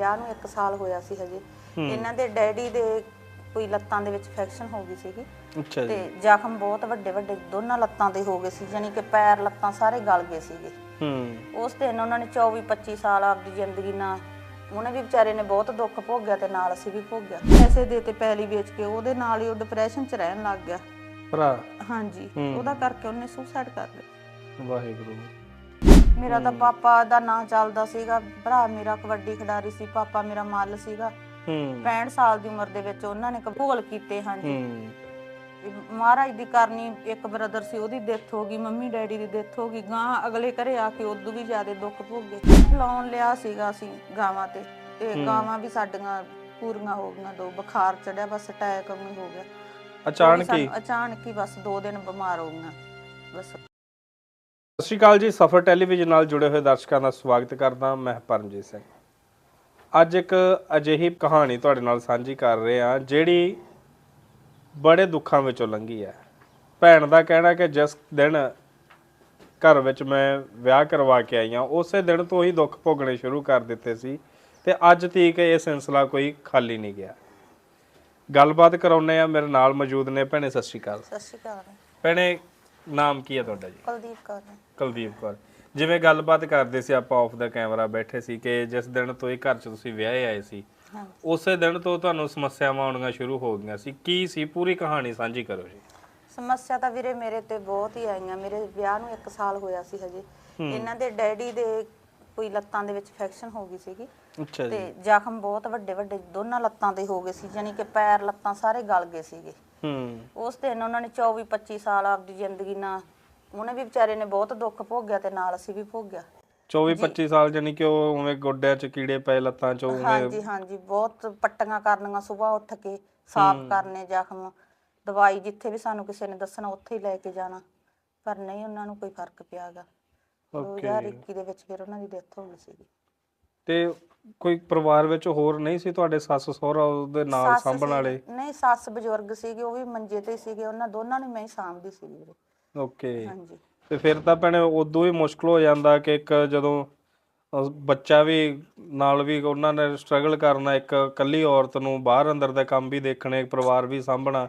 ਵਿਆਹ ਨੂੰ 1 ਸਾਲ ਹੋਇਆ ਸੀ ਹਜੇ। ਇਹਨਾਂ ਦੇ ਡੈਡੀ ਦੇ ਕੋਈ ਲੱਤਾਂ ਦੇ ਵਿੱਚ ਇਨਫੈਕਸ਼ਨ ਹੋ ਗਈ ਸੀਗੀ। ਅੱਛਾ ਜੀ। ਤੇ ਜ਼ਖਮ ਬਹੁਤ ਵੱਡੇ ਵੱਡੇ ਦੋਨਾਂ ਲੱਤਾਂ ਤੇ ਹੋ ਗਏ ਸੀ ਯਾਨੀ ਕਿ ਪੈਰ ਲੱਤਾਂ ਸਾਰੇ ਗਲ ਗਏ ਸੀਗੇ। ਹੂੰ। ਉਸ ਦਿਨ ਉਹਨਾਂ ਨੇ 24 25 ਸਾਲ ਆਪਦੀ ਜ਼ਿੰਦਗੀ ਨਾਲ ਉਹਨੇ ਵੀ ਵਿਚਾਰੇ ਨੇ ਬਹੁਤ ਦੁੱਖ ਭੋਗਿਆ ਤੇ ਨਾਲ ਅਸੀਂ ਵੀ ਭੋਗਿਆ। ਪੈਸੇ ਦੇ ਤੇ ਪੈਲੀ ਵੇਚ ਕੇ ਉਹਦੇ ਨਾਲ ਹੀ ਉਹ ਡਿਪਰੈਸ਼ਨ 'ਚ ਰਹਿਣ ਲੱਗ ਗਿਆ। ਭਰਾ। ਹਾਂਜੀ। ਉਹਦਾ ਕਰਕੇ ਉਹਨੇ ਸੁਸਾਈਡ ਕਰ ਲਿਆ ਵਾਹਿਗੁਰੂ। ਮੇਰਾ ਤਾਂ ਪਾਪਾ ਦਾ ਨਾਂ ਚੱਲਦਾ ਸੀਗਾ ਭਰਾ ਮੇਰਾ ਕਬੱਡੀ ਖਿਡਾਰੀ ਸੀ ਪਾਪਾ ਮੇਰਾ ਮੱਲ ਸੀਗਾ। ਹੂੰ। 65 ਸਾਲ ਦੀ ਉਮਰ ਦੇ ਵਿੱਚ ਉਹਨਾਂ ਨੇ ਕਬੂਲ ਕੀਤੇ ਹਾਂਜੀ। ਹੂੰ। ਮਹਾਰਾਜ ਦੀ ਕਰਨੀ ਇੱਕ ਬ੍ਰਦਰ ਸੀ ਉਹਦੀ ਡੈਥ ਹੋ ਗਈ ਮੰਮੀ ਡੈਡੀ ਦੀ ਡੈਥ ਹੋ ਗਈ ਗਾਂ ਅਗਲੇ ਘਰੇ ਆ ਕੇ ਉਦੋਂ ਵੀ ਜ਼ਿਆਦਾ ਦੁੱਖ ਭੋਗੇ। ਲੋਨ ਲਿਆ ਸੀਗਾ ਅਸੀਂ ਗਾਵਾਂ ਤੇ ਤੇ ਗਾਵਾਂ ਵੀ ਸਾਡੀਆਂ ਪੂਰੀਆਂ ਹੋ ਗਈਆਂ ਦੋ ਬੁਖਾਰ ਚੜਿਆ ਬਸ ਅਟੈਕ ਵੀ ਹੋ ਗਿਆ। ਅਚਾਨਕ ਹੀ? ਸਾਨੂੰ ਅਚਾਨਕ ਹੀ ਬਸ 2 ਦਿਨ ਬਿਮਾਰ ਹੋ ਗਈਆਂ ਬਸ। ਸਤਿ ਸ਼੍ਰੀ ਅਕਾਲ ਜੀ ਸਫਰ ਟੈਲੀਵਿਜ਼ਨ ਨਾਲ ਜੁੜੇ ਹੋਏ ਦਰਸ਼ਕਾਂ ਦਾ ਸਵਾਗਤ ਕਰਦਾ ਮੈਂ ਪਰਮਜੀਤ ਸਿੰਘ। ਅੱਜ ਇੱਕ ਅਜਿਹੀ ਕਹਾਣੀ ਤੁਹਾਡੇ ਨਾਲ ਸਾਂਝੀ ਕਰ ਰਹੇ ਹਾਂ ਜਿਹੜੀ ਬੜੇ ਦੁੱਖਾਂ ਵਿੱਚੋਂ ਲੰਘੀ ਹੈ। ਭੈਣ ਦਾ ਕਹਿਣਾ ਕਿ ਜਿਸ ਦਿਨ ਘਰ ਵਿੱਚ ਮੈਂ ਵਿਆਹ ਕਰਵਾ ਕੇ ਆਈ ਹਾਂ ਉਸੇ ਦਿਨ ਤੋਂ ਹੀ ਦੁੱਖ ਭੋਗਣੇ ਸ਼ੁਰੂ ਕਰ ਦਿੱਤੇ ਸੀ ਤੇ ਅੱਜ ਤੀਕ ਇਹ ਸਿਲਸਿਲਾ ਕੋਈ ਖਾਲੀ ਨਹੀਂ ਗਿਆ। ਗੱਲਬਾਤ ਕਰਾਉਨੇ ਆ ਮੇਰੇ ਨਾਲ ਮੌਜੂਦ ਨੇ ਭੈਣੇ ਸਤਿ ਸ਼੍ਰੀ ਅਕਾਲ। ਸਤਿ ਸ਼੍ਰੀ ਅਕਾਲ। ਭੈਣੇ ਨਾਮ ਕੀ ਹੈ ਤੁਹਾਡਾ ਜੀ? ਕੁਲਦੀਪ ਕੌਰ ਕੁਲਦੀਪ ਕੌਰ। ਜਿਵੇਂ ਗੱਲਬਾਤ ਕਰਦੇ ਸੀ ਆਪਾਂ ਆਫ ਦਾ ਕੈਮਰਾ ਬੈਠੇ ਸੀ ਕਿ ਜਿਸ ਦਿਨ ਤੋਂ ਇਹ ਘਰ 'ਚ ਤੁਸੀਂ ਵਿਆਹੇ ਆਏ ਸੀ ਹਾਂਜੀ। ਉਸੇ ਦਿਨ ਤੋਂ ਤੁਹਾਨੂੰ ਸਮੱਸਿਆਵਾਂ ਆਉਣੀਆਂ ਸ਼ੁਰੂ ਹੋ ਗਈਆਂ ਸੀ। ਕੀ ਸੀ? ਪੂਰੀ ਕਹਾਣੀ ਸਾਂਝੀ ਕਰੋ ਜੀ। ਸਮੱਸਿਆ ਤਾਂ ਵੀਰੇ ਮੇਰੇ ਤੇ ਬਹੁਤ ਹੀ ਆਈਆਂ। ਮੇਰੇ ਵਿਆਹ ਨੂੰ 1 ਸਾਲ ਹੋਇਆ ਸੀ ਹਜੇ। ਇਹਨਾਂ ਦੇ ਡੈਡੀ ਦੇ ਕੋਈ ਲੱਤਾਂ ਦੇ ਵਿੱਚ ਇਨਫੈਕਸ਼ਨ ਹੋ ਗਈ ਸੀਗੀ। ਅੱਛਾ ਜੀ। ਤੇ ਜ਼ਖਮ ਬਹੁਤ ਵੱਡੇ ਵੱਡੇ ਦੋਨਾਂ ਲੱਤਾਂ ਤੇ ਹੋ ਗਏ ਸੀ। ਯਾਨੀ ਕਿ ਪੈਰ ਲੱਤਾਂ ਸਾਰੇ ਗਲ ਗਏ ਸੀਗੇ। ਹੂੰ। ਉਸ ਦਿਨ ਉਹਨਾਂ ਨੇ 24 25 ਸਾਲ ਆਪਦੀ ਜ਼ਿੰਦਗੀ ਨਾਲ ਉਹਨੇ ਵੀ ਵਿਚਾਰੇ ਨੇ ਬਹੁਤ ਦੁੱਖ ਭੋਗਿਆ ਤੇ ਨਾਲ ਅਸੀਂ ਵੀ ਭੋਗਿਆ। 24 25 ਸਾਲ ਜਾਨੀ ਕਿ ਉਹ ਉਵੇਂ ਗੋਡਿਆਂ 'ਚ ਕੀੜੇ ਪਏ ਲੱਤਾਂ 'ਚ ਉਵੇਂ ਹਾਂਜੀ ਹਾਂਜੀ ਬਹੁਤ ਪੱਟੀਆਂ ਕਰਨੀਆਂ ਸਵੇਰ ਉੱਠ ਕੇ ਸਾਫ਼ ਕਰਨੇ ਜ਼ਖਮ ਦਵਾਈ ਜਿੱਥੇ ਵੀ ਸਾਨੂੰ ਕਿਸੇ ਨੇ ਦੱਸਣਾ ਉੱਥੇ ਹੀ ਲੈ ਕੇ ਜਾਣਾ ਪਰ ਨਹੀਂ ਉਹਨਾਂ ਨੂੰ ਕੋਈ ਫ਼ਰਕ ਪਿਆਗਾ 2021 ਦੇ ਵਿੱਚ ਫਿਰ ਉਹਨਾਂ ਦੀ ਡੈਥ ਹੋ ਗਈ ਸੀਗੀ। ਤੇ ਕੋਈ ਪਰਿਵਾਰ ਵਿੱਚ ਹੋਰ ਨਹੀਂ ਸੀ ਤੁਹਾਡੇ ਸੱਸ ਸਹੁਰਾ ਉਹਦੇ ਨਾਲ ਸੱਸ ਸਾਂਭਣ ਸੀ- ਵਾਲੇ? ਨਹੀਂ ਸੱਸ ਬਜ਼ੁਰਗ ਸੀਗੇ ਉਹ ਵੀ ਮੰਜੇ ਤੇ ਸੀਗੇ ਉਹਨਾਂ ਦੋਨਾਂ ਨੂੰ ਮੈਂ ਹੀ ਸਾਂਭਦੀ ਸੀ ਵੀਰੇ। ਓਕੇ। ਹਾਂਜੀ। ਤੇ ਫਿਰ ਤਾਂ ਭੈਣੇ ਉਦੋਂ ਹੀ ਮੁਸ਼ਕਲ ਹੋ ਜਾਂਦਾ ਕਿ ਇੱਕ ਜਦੋਂ ਅਹ ਬੱਚਾ ਵੀ ਨਾਲ ਵੀ ਉਹਨਾਂ ਨੇ ਸਟਰਗਲ ਕਰਨਾ ਇੱਕ ਇਕੱਲੀ ਔਰਤ ਨੂੰ ਬਾਹਰ ਅੰਦਰ ਦਾ ਕੰਮ ਵੀ ਦੇਖਣੇ ਪਰਿਵਾਰ ਵੀ ਸਾਂਭਣਾ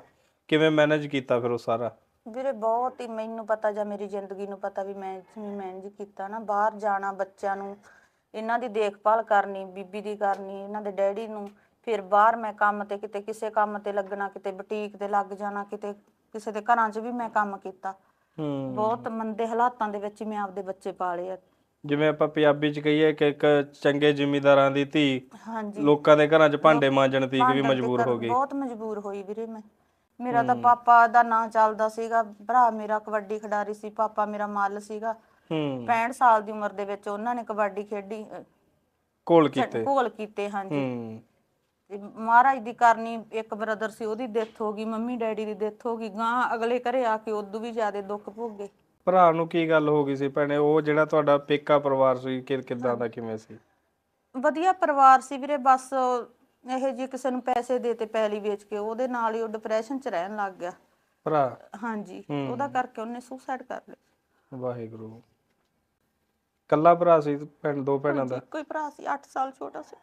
ਕਿਵੇਂ ਮੈਨੇਜ ਕੀਤਾ ਫਿਰ ਉਹ ਸਾਰਾ? ਵੀਰੇ ਬਹੁਤ ਹੀ ਮੈਨੂੰ ਪਤਾ ਜਾਂ ਮੇਰੀ ਜ਼ਿੰਦਗੀ ਨੂੰ ਪਤਾ ਵੀ ਮੈਂ ਜਿਵੇਂ ਮੈਨੇਜ ਕੀਤਾ ਨਾ ਬਾਹਰ ਜਾਣਾ ਬੱਚਿਆਂ ਨੂੰ ਇਹਨਾਂ ਦੀ ਦੇਖਭਾਲ ਕਰਨੀ ਬੀਬੀ ਦੀ ਕਰਨੀ ਇਹਨਾਂ ਦੇ ਡੈਡੀ ਨੂੰ ਫਿਰ ਬਾਹਰ ਮੈਂ ਕੰਮ ਤੇ ਕਿਤੇ ਕਿਸੇ ਕੰਮ ਤੇ ਲੱਗਣਾ ਕਿਤੇ ਬੁਟੀਕ ਤੇ ਲੱਗ ਜਾਣਾ ਕਿਤੇ ਕਿਸੇ ਦੇ ਘਰਾਂ 'ਚ ਵੀ ਮੈਂ ਕੰਮ ਕੀਤਾ। ਹੂੰ। ਬਹੁਤ ਮੰਦੇ ਹਾਲਾਤਾਂ ਦੇ ਵਿੱਚ ਹੀ ਮੈਂ ਆਪਦੇ ਬੱਚੇ ਪਾਲੇ ਆ। ਜਿਵੇਂ ਆਪਾਂ ਪੰਜਾਬੀ ਚ ਕਹੀਏ ਕਿ ਇੱਕ ਚੰਗੇ ਜ਼ਿਮੀਂਦਾਰਾਂ ਦੀ ਧੀ ਹਾਂਜੀ। ਲੋਕਾਂ ਦੇ ਘਰਾਂ 'ਚ ਭਾਂਡੇ ਮਾਂਜਣ ਤੀਕ ਵੀ ਮਜਬੂਰ ਹੋ ਗਈ। ਬਹੁਤ ਮਜਬੂਰ ਹੋਈ ਵੀਰੇ ਮੈਂ। ਮੇਰਾ ਤਾਂ ਪਾਪਾ ਦਾ ਨਾਂ ਚੱਲਦਾ ਸੀਗਾ ਭਰਾ ਮੇਰਾ ਕਬੱਡੀ ਖਿਡਾਰੀ ਸੀ ਪਾਪਾ ਮੇਰਾ ਮੱਲ ਸੀਗਾ। ਹੂੰ। 65 ਸਾਲ ਦੀ ਉਮਰ ਦੇ ਵਿੱਚ ਉਹਨਾਂ ਨੇ ਕਬੱਡੀ ਖੇਡੀ ਅਹ, ਕੋਲ ਕੀਤੇ। ਘੋਲ ਕੀਤੇ ਹਾਂਜੀ। ਹੂੰ। ਤੇ ਮਹਾਰਾਜ ਦੀ ਕਰਨੀ ਇੱਕ ਬ੍ਰਦਰ ਸੀ ਉਹਦੀ ਡੈਥ ਹੋ ਗਈ ਮੰਮੀ ਡੈਡੀ ਦੀ ਡੈਥ ਹੋ ਗਈ ਗਾਂ ਅਗਲੇ ਘਰੇ ਆ ਕੇ ਉਦੋਂ ਵੀ ਜ਼ਿਆਦਾ ਦੁੱਖ ਭੋਗੇ। ਭਰਾ ਨੂੰ ਕੀ ਗੱਲ ਹੋ ਗਈ ਸੀ ਭੈਣੇ? ਉਹ ਜਿਹੜਾ ਤੁਹਾਡਾ ਪੇਕਾ ਪਰਿਵਾਰ ਸੀ ਕਿ ਕਿਦਾਂ ਦਾ ਕਿਵੇਂ ਸੀ? ਵਧੀਆ ਪਰਿਵਾਰ ਸੀ ਵੀਰੇ ਬਸ ਇਹ ਜੀ ਕਿਸੇ ਨੂੰ ਪੈਸੇ ਦੇ ਤੇ ਪੈਲੀ ਵੇਚ ਕੇ ਉਹਦੇ ਨਾਲ ਹੀ ਉਹ ਡਿਪਰੈਸ਼ਨ 'ਚ ਰਹਿਣ ਲੱਗ ਗਿਆ। ਭਰਾ? ਹਾਂਜੀ ਹੂੰ। ਉਹਦਾ ਕਰਕੇ ਉਹਨੇ ਸੁਸਾਈਡ ਕਰ ਲਿਆ। ਵਾਹਿਗੁਰੂ। ਕੱਲਾ ਭਰਾ ਸੀ ਭੈਣ ਦੋ ਭੈਣਾਂ ਦਾ? ਕੋਈ ਭਰਾ ਸੀ 8 ਸਾਲ ਛੋਟਾ ਸੀ।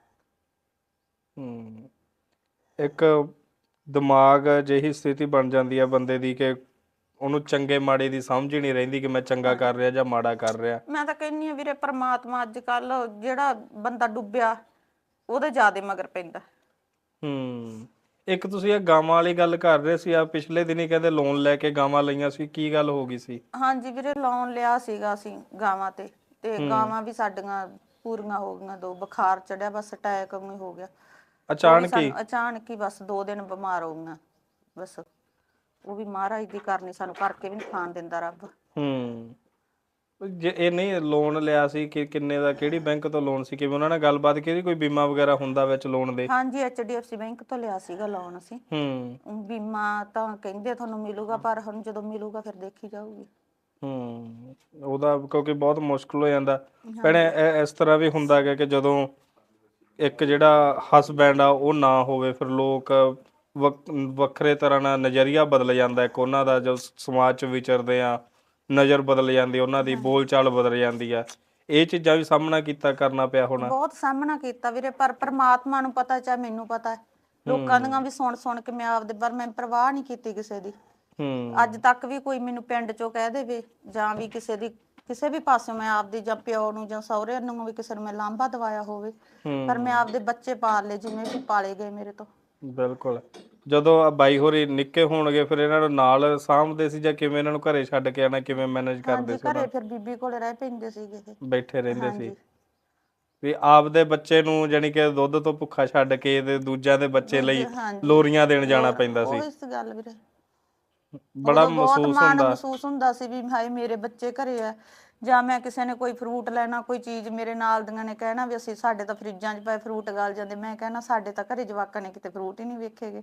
ਹੂੰ ਇੱਕ ਦਿਮਾਗ ਜਿਹੀ ਸਥਿਤੀ ਬਣ ਜਾਂਦੀ ਹੈ ਬੰਦੇ ਦੀ ਕਿ ਉਹਨੂੰ ਚੰਗੇ ਮਾੜੇ ਦੀ ਸਮਝ ਹੀ ਨਹੀਂ ਰਹਿੰਦੀ ਕਿ ਮੈਂ ਚੰਗਾ ਕਰ ਰਿਹਾ ਜਾਂ ਮਾੜਾ ਕਰ ਰਿਹਾ। ਮੈਂ ਤਾਂ ਕਹਿੰਨੀ ਆ ਵੀਰੇ ਪ੍ਰਮਾਤਮਾ ਅੱਜ ਕੱਲ ਜਿਹੜਾ ਬੰਦਾ ਡੁੱਬਿਆ ਉਹਦੇ ਜ਼ਿਆਦੇ ਮਗਰ ਪੈਂਦਾ। ਹੂੰ ਇੱਕ ਤੁਸੀਂ ਇਹ ਗਾਵਾਂ ਵਾਲੀ ਗੱਲ ਕਰ ਰਹੇ ਸੀ ਆ ਪਿਛਲੇ ਦਿਨੀ ਕਹਿੰਦੇ ਲੋਨ ਲੈ ਕੇ ਗਾਵਾਂ ਲਈਆਂ ਸੀ ਕੀ ਗੱਲ ਹੋ ਗਈ ਸੀ? ਹਾਂਜੀ ਵੀਰੇ ਲੋਨ ਲਿਆ ਸੀਗਾ ਅਸੀਂ ਗਾਵਾਂ ਤੇ। ਤੇ ਗਾਵਾਂ ਵੀ ਸਾਡੀਆਂ ਪੂਰੀਆਂ ਹੋ ਗਈਆਂ ਦੋ ਬੁਖਾਰ ਚੜਿਆ ਬਸ ਅਟੈਕ ਵੀ ਹੋ ਗਿਆ। ਅਚਾਨਕ ਹੀ? ਅਚਾਨਕ ਹੀ ਬਸ 2 ਦਿਨ ਬਿਮਾਰ ਹੋ ਗਈਆਂ ਬਸ। ਉਹ ਵੀ ਮਹਾਰਾਜ ਦੀ ਕਰਨੀ ਸਾਨੂੰ ਕਰਕੇ ਵੀ ਨਹੀਂ ਖਾਣ ਦਿੰਦਾ ਰੱਬ। ਹੂੰ। ਜੇ ਇਹ ਨਹੀਂ ਲੋਨ ਲਿਆ ਸੀ ਕਿ ਕਿੰਨੇ ਦਾ ਕਿਹੜੀ ਬੈਂਕ ਤੋਂ ਲੋਨ ਸੀ? ਕਿਵੇਂ ਉਹਨਾਂ ਨਾਲ ਗੱਲਬਾਤ ਕੀਤੀ? ਕੋਈ ਬੀਮਾ ਵਗੈਰਾ ਹੁੰਦਾ ਵਿੱਚ ਲੋਨ ਦੇ? ਹਾਂਜੀ ਐਚਡੀਐਫਸੀ ਬੈਂਕ ਤੋਂ ਲਿਆ ਸੀਗਾ ਲੋਨ ਅਸੀਂ। ਹੂੰ। ਬੀਮਾ ਤਾਂ ਕਹਿੰਦੇ ਤੁਹਾਨੂੰ ਮਿਲੂਗਾ ਪਰ ਹੁਣ ਜਦੋਂ ਮਿਲੂਗਾ ਫਿਰ ਦੇਖੀ ਜਾਊਗੀ। ਹੂੰ ਉਹਦਾ ਕਿਉਂਕਿ ਬਹੁਤ ਮੁਸ਼ਕਲ ਹੋ ਜਾਂਦਾ। ਭੈਣੇ ਇਹ- ਇਸ ਤਰ੍ਹਾਂ ਵੀ ਹੁੰਦਾ ਹੈਗਾ ਕਿ ਜਦੋਂ ਇੱਕ ਜਿਹੜਾ ਹਸਬੈਂਡ ਆ ਉਹ ਨਾ ਹੋਵੇ ਫਿਰ ਲੋਕ ਵੱਖਰੇ ਤਰ੍ਹਾਂ ਨਾਲ ਨਜ਼ਰੀਆ ਬਦਲ ਜਾਂਦਾ ਇੱਕ ਉਹਨਾਂ ਦਾ ਜੋ ਸਮਾਜ 'ਚ ਵਿਚਰਦੇ ਆ ਨਜ਼ਰ ਬਦਲ ਜਾਂਦੀ ਉਹਨਾਂ ਦੀ ਬੋਲਚਾਲ ਬਦਲ ਜਾਂਦੀ ਆ। ਇਹ ਚੀਜ਼ਾਂ ਵੀ ਸਾਹਮਣਾ ਕੀਤਾ ਕਰਨਾ ਪਿਆ ਹੋਣਾ। ਬਹੁਤ ਸਾਹਮਣਾ ਕੀਤਾ ਵੀਰੇ ਪਰ ਪ੍ਰਮਾਤਮਾ ਨੂੰ ਪਤਾ ਚਾਹੇ ਮੈਨੂੰ ਪਤਾ ਹੈ। ਲੋਕਾਂ ਦੀਆਂ ਵੀ ਸੁਣ ਸੁਣ ਕੇ ਮੈਂ ਆਪਦੇ ਪਰ ਮੈਂ ਪਰਵਾਹ ਨਹੀਂ ਕੀਤੀ ਕਿਸੇ ਦੀ। ਹੂੰ। ਅੱਜ ਤੱਕ ਵੀ ਕੋਈ ਮੈਨੂੰ ਪਿੰਡ ਚੋਂ ਕਹਿ ਦੇਵੇ ਜਾਂ ਵੀ ਕਿਸੇ ਦੀ ਕਿਸੇ ਵੀ ਪਾਸਿਓਂ ਮੈਂ ਆਪਦੀ ਜਾਂ ਪਿਓ ਨੂੰ ਜਾਂ ਸਹੁਰੇ ਨੂੰ ਵੀ ਕਿਸੇ ਨੂੰ ਮੈਂ ਲਾਂਭਾ ਦਵਾਇਆ ਹੋਵੇ ਹੂੰ ਪਰ ਮੈਂ ਆਪਦੇ ਬੱਚੇ ਪਾਲ ਲਏ ਜਿਵੇਂ ਵੀ ਪਾਲੇ ਗਏ ਮੇਰੇ ਤੋਂ। ਬਿਲਕੁਲ। ਜਦੋਂ ਆ ਬਾਈ ਹੋਰੀ ਨਿੱਕੇ ਹੋਣਗੇ ਫਿਰ ਇਹਨਾਂ ਨੂੰ ਨਾਲ ਸਾਂਭਦੇ ਸੀ ਜਾਂ ਕਿਵੇਂ ਇਹਨਾਂ ਨੂੰ ਘਰੇ ਛੱਡ ਕੇ ਆਣਾ ਕਿਵੇਂ ਮੈਨੇਜ ਕਰਦੇ ਹਾਂਜੀ ਸੀ ਘਰੇ ਫਿਰ ਬੀਬੀ ਕੋਲੇ ਰਹਿ ਪੈਂਦੇ ਸੀਗੇ ਇਹ। ਬੈਠੇ ਰਹਿੰਦੇ ਸੀ। ਹਾਂਜੀ। ਵੀ ਆਪਦੇ ਬੱਚੇ ਨੂੰ ਜਾਨੀ ਕਿ ਦੁੱਧ ਤੋਂ ਭੁੱਖਾ ਛੱਡ ਕੇ ਤੇ ਦੂਜਿਆਂ ਦੇ ਬੱਚੇ ਲਈ ਹਾਂਜੀ। ਲੋਰੀਆਂ ਦੇਣ ਜਾਣਾ ਪੈਂਦਾ ਸੀ। ਉਹ ਇਸ ਗੱਲ ਵੀਰੇ। ਬੜਾ ਉਦੋਂ ਬਹੁਤ ਮਹਿਸੂਸ ਮਾਣ ਹੁੰਦਾ ਮਹਿਸੂਸ ਹੁੰਦਾ ਸੀ ਵੀ ਹਾਏ ਮੇਰੇ ਬੱਚੇ ਘਰੇ ਆ ਜਾਂ ਮੈਂ ਕਿਸੇ ਨੇ ਕੋਈ ਫਰੂਟ ਲੈਣਾ ਕੋਈ ਚੀਜ਼ ਮੇਰੇ ਨਾਲ ਦੀਆਂ ਨੇ ਕਹਿਣਾ ਵੀ ਅਸੀਂ ਸਾਡੇ ਤਾਂ ਫਰਿੱਜਾਂ 'ਚ ਪਏ ਫਰੂਟ ਗਲ ਜਾਂਦੇ। ਮੈਂ ਕਹਿਣਾ ਸਾਡੇ ਤਾਂ ਘਰੇ ਜਵਾਕਾਂ ਨੇ ਕਿਤੇ ਫਰੂਟ ਹੀ ਨਹੀਂ ਵੇਖੇਗੇ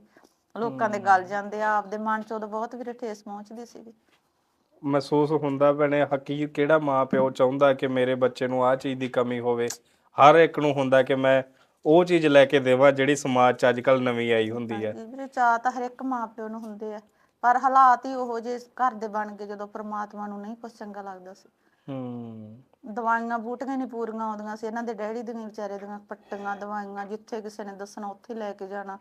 ਲੋਕਾਂ ਦੇ ਗਲ ਜਾਂਦੇ ਆ ਆਪਦੇ ਮਨ 'ਚ ਉਦੋਂ ਬਹੁਤ ਵੀਰੇ ਠੇਸ ਪਹੁੰਚਦੀ ਸੀ ਮਹਿਸੂਸ ਹੁੰਦਾ ਭੈਣੇ ਹਕੀ ਕਿਹੜਾ ਮਾਂ ਪਿਓ ਚਾਹੁੰਦਾ ਕਿ ਮੇਰੇ ਬੱਚੇ ਨੂੰ ਆਹ ਚੀਜ਼ ਦੀ ਕਮੀ ਹੋਵੇ? ਹਰ ਇੱਕ ਨੂੰ ਹੁੰਦਾ ਕਿ ਮੈਂ ਉਹ ਚੀਜ਼ ਲੈ ਕੇ ਦੇਵਾਂ ਜਿਹੜੀ ਸਮਾਜ 'ਚ ਅੱਜਕੱਲ ਨਵੀਂ ਆਈ ਹੁੰਦੀ ਹੈ ਵੀਰੇ ਚਾਹ ਤਾਂ ਹਰ ਇੱਕ ਮਾਂ ਪਿਓ ਨੂੰ ਹੁੰਦੇ ਆ। ਪਰ ਹਾਲਾਤ ਹੀ ਉਹੋ ਜਿਹੇ ਘਰ ਦੇ ਬਣ ਗਏ ਜਦੋਂ ਪ੍ਰਮਾਤਮਾ ਨੂੰ ਨਹੀਂ ਕੁਛ ਚੰਗਾ ਲੱਗਦਾ ਸੀ। ਹੂੰ। ਦਵਾਈਆਂ ਬੂਟੀਆਂ ਨਹੀਂ ਪੂਰੀਆਂ ਆਉਂਦੀਆਂ ਸੀ। ਇਹਨਾਂ ਦੇ ਡੈਡੀ ਦੀਆਂ ਵਿਚਾਰੇ ਦੀਆਂ ਪੱਟੀਆਂ ਦਵਾਈਆਂ ਜਿੱਥੇ ਕਿਸੇ ਨੇ ਦੱਸਣਾ ਉੱਥੇ ਲੈ ਕੇ ਜਾਣਾ।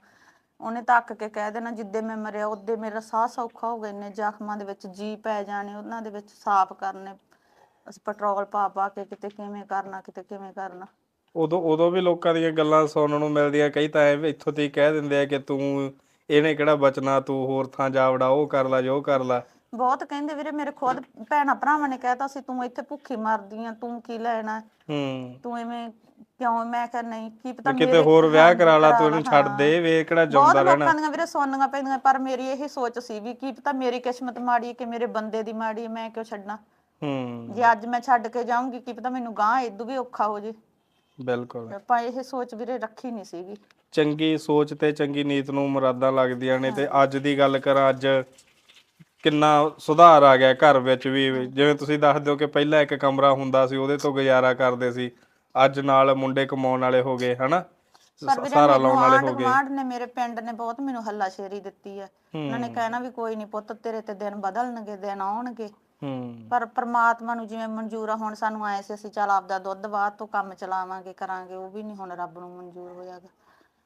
ਉਹਨੇ ਤੱਕ ਕੇ ਕਹਿ ਦੇਣਾ ਜਿੱਦੇ ਮੈਂ ਮਰਿਆ ਉਹਦੇ ਮੇਰਾ ਸਾਹ ਸੌਖਾ ਹੋ ਗਿਆ। ਇੰਨੇ ਜ਼ਖਮਾਂ ਦੇ ਵਿੱਚ ਜੀ ਪੈ ਜਾਣੇ ਉਹਨਾਂ ਦੇ ਵਿੱਚ ਸਾਫ਼ ਕਰਨੇ। ਅਸੀਂ ਪੈਟਰੋਲ ਪਾ ਪਾ ਕੇ ਕਿਤੇ ਕਿਵੇਂ ਕਰਨਾ ਕਿਤੇ ਕਿਵੇਂ ਕਰਨਾ। ਉਦੋਂ ਉਦੋਂ ਵੀ ਲੋਕਾਂ ਦੀਆਂ ਗੱਲਾਂ ਸੁਣਨ ਨੂੰ ਮਿਲਦੀਆਂ। ਕਈ ਤਾਂ ਇੱਥੋਂ ਤੇ ਕਹਿ ਦਿੰਦੇ ਆ ਕਿ ਤੂੰ ਇਹਨੇ ਕਿਹੜਾ ਬਚਣਾ ਤੂੰ ਹੋਰ ਥਾਂ ਜਾ ਵੜਾ ਉਹ ਕਰ ਲੈ ਜੋ ਕਰ ਲੈ। ਬਹੁਤ ਕਹਿੰਦੇ ਵੀਰੇ ਮੇਰੇ ਖੁਦ ਭੈਣਾ ਭਰਾਵਾਂ ਨੇ ਕਹਿਤਾ ਸੀ ਤੂੰ ਇੱਥੇ ਭੁੱਖੀ ਮਰਦੀ ਆ ਤੂੰ ਕੀ ਲੈਣਾ ਹੈ? ਹੂੰ। ਤੂੰ ਐਵੇਂ ਕਿਉਂ ਮੈਂ ਕਿਹਾ ਨਹੀਂ ਕੀ ਪਤਾ ਕਿਤੇ ਮੇਰੇ- ਹੋਰ ਵਿਆਹ ਕਰਾ ਲਾ ਤੂੰ ਇਹਨੂੰ ਛੱਡ। ਦੇ ਵੇ ਕਿਹੜਾ ਬਹੁਤ ਜਿਉਂਦਾ ਰਹਿਣਾ। ਲੋਕਾਂ ਦੀਆਂ ਵੀਰੇ ਸੁਣਨੀਆਂ ਪੈਂਦੀਆਂ ਪਰ ਮੇਰੀ ਇਹ ਸੋਚ ਸੀ ਵੀ ਕੀ ਪਤਾ ਮੇਰੀ ਕਿਸਮਤ ਮਾੜੀ ਹੈ ਕਿ ਮੇਰੇ ਬੰਦੇ ਦੀ ਮਾੜੀ ਹੈ ਮੈਂ ਕਿਉਂ ਛੱਡਣਾ ਹੂੰ। ਜੇ ਅੱਜ ਮੈਂ ਛੱਡ ਕੇ ਜਾਊਂਗੀ ਕੀ ਪਤਾ ਮੈਨੂੰ ਗਾਂ ਇਦੋਂ ਵੀ ਔਖਾ ਹੋ ਜੇ। ਬਿਲਕੁਲ। ਆਪਾਂ ਇਹ ਸੋਚ ਵੀਰੇ ਰੱਖੀ ਨਹੀਂ ਸੀਗੀ। ਚੰਗੀ ਸੋਚ ਤੇ ਚੰਗੀ ਨੀਤ ਨੂੰ ਮੁਰਾਦਾਂ ਲੱਗਦੀਆਂ ਨੇ ਤੇ ਅੱਜ ਦੀ ਗੱਲ ਕਰਾਂ ਅੱਜ ਕਿੰਨਾ ਸੁਧਾਰ ਆ ਗਿਆ ਘਰ ਵਿੱਚ ਵੀ। ਜਿਵੇਂ ਤੁਸੀਂ ਦੱਸਦੇ ਹੋ ਕਿ ਪਹਿਲਾਂ ਇੱਕ ਕਮਰਾ ਹੁੰਦਾ ਸੀ ਉਹਦੇ ਤੋਂ ਗੁਜ਼ਾਰਾ ਕਰਦੇ ਸੀ। ਅੱਜ ਨਾਲ ਮੁੰਡੇ ਕਮਾਉਣ ਵਾਲੇ ਹੋ ਗਏ ਹਨਾ? ਸਾਰਾ ਲਾਉਣ ਵਾਲੇ ਹੋ ਗਏ। ਗੁਆਂਢ ਨੇ ਮੇਰੇ ਪਿੰਡ ਨੇ ਬਹੁਤ ਮੈਨੂੰ ਹੱਲਾਸ਼ੇਰੀ ਦਿੱਤੀ ਹੈ। ਉਹਨਾਂ ਨੇ ਕਹਿਣਾ ਵੀ ਕੋਈ ਨਹੀਂ ਪੁੱਤ ਤੇਰੇ ਤੇ ਦਿਨ ਬਦਲਣਗੇ ਦਿਨ ਆਉਣਗੇ। ਹੂੰ। ਪਰ ਪ੍ਰਮਾਤਮਾ ਨੂੰ ਜਿਵੇਂ ਮਨਜ਼ੂਰ ਆ ਹੁਣ ਸਾਨੂੰ ਆਏ ਸੀ ਅਸੀਂ ਚੱਲ ਆਪਦਾ ਦੁੱਧ ਬਾਅਦ ਤੋਂ ਕੰਮ ਚਲਾਵਾਂਗੇ ਕਰਾਂਗੇ ਉਹ ਵੀ ਨਹੀਂ ਹੁਣ ਰੱਬ ਨੂੰ ਮਨਜ਼ੂਰ ਹੋਇਆਗਾ।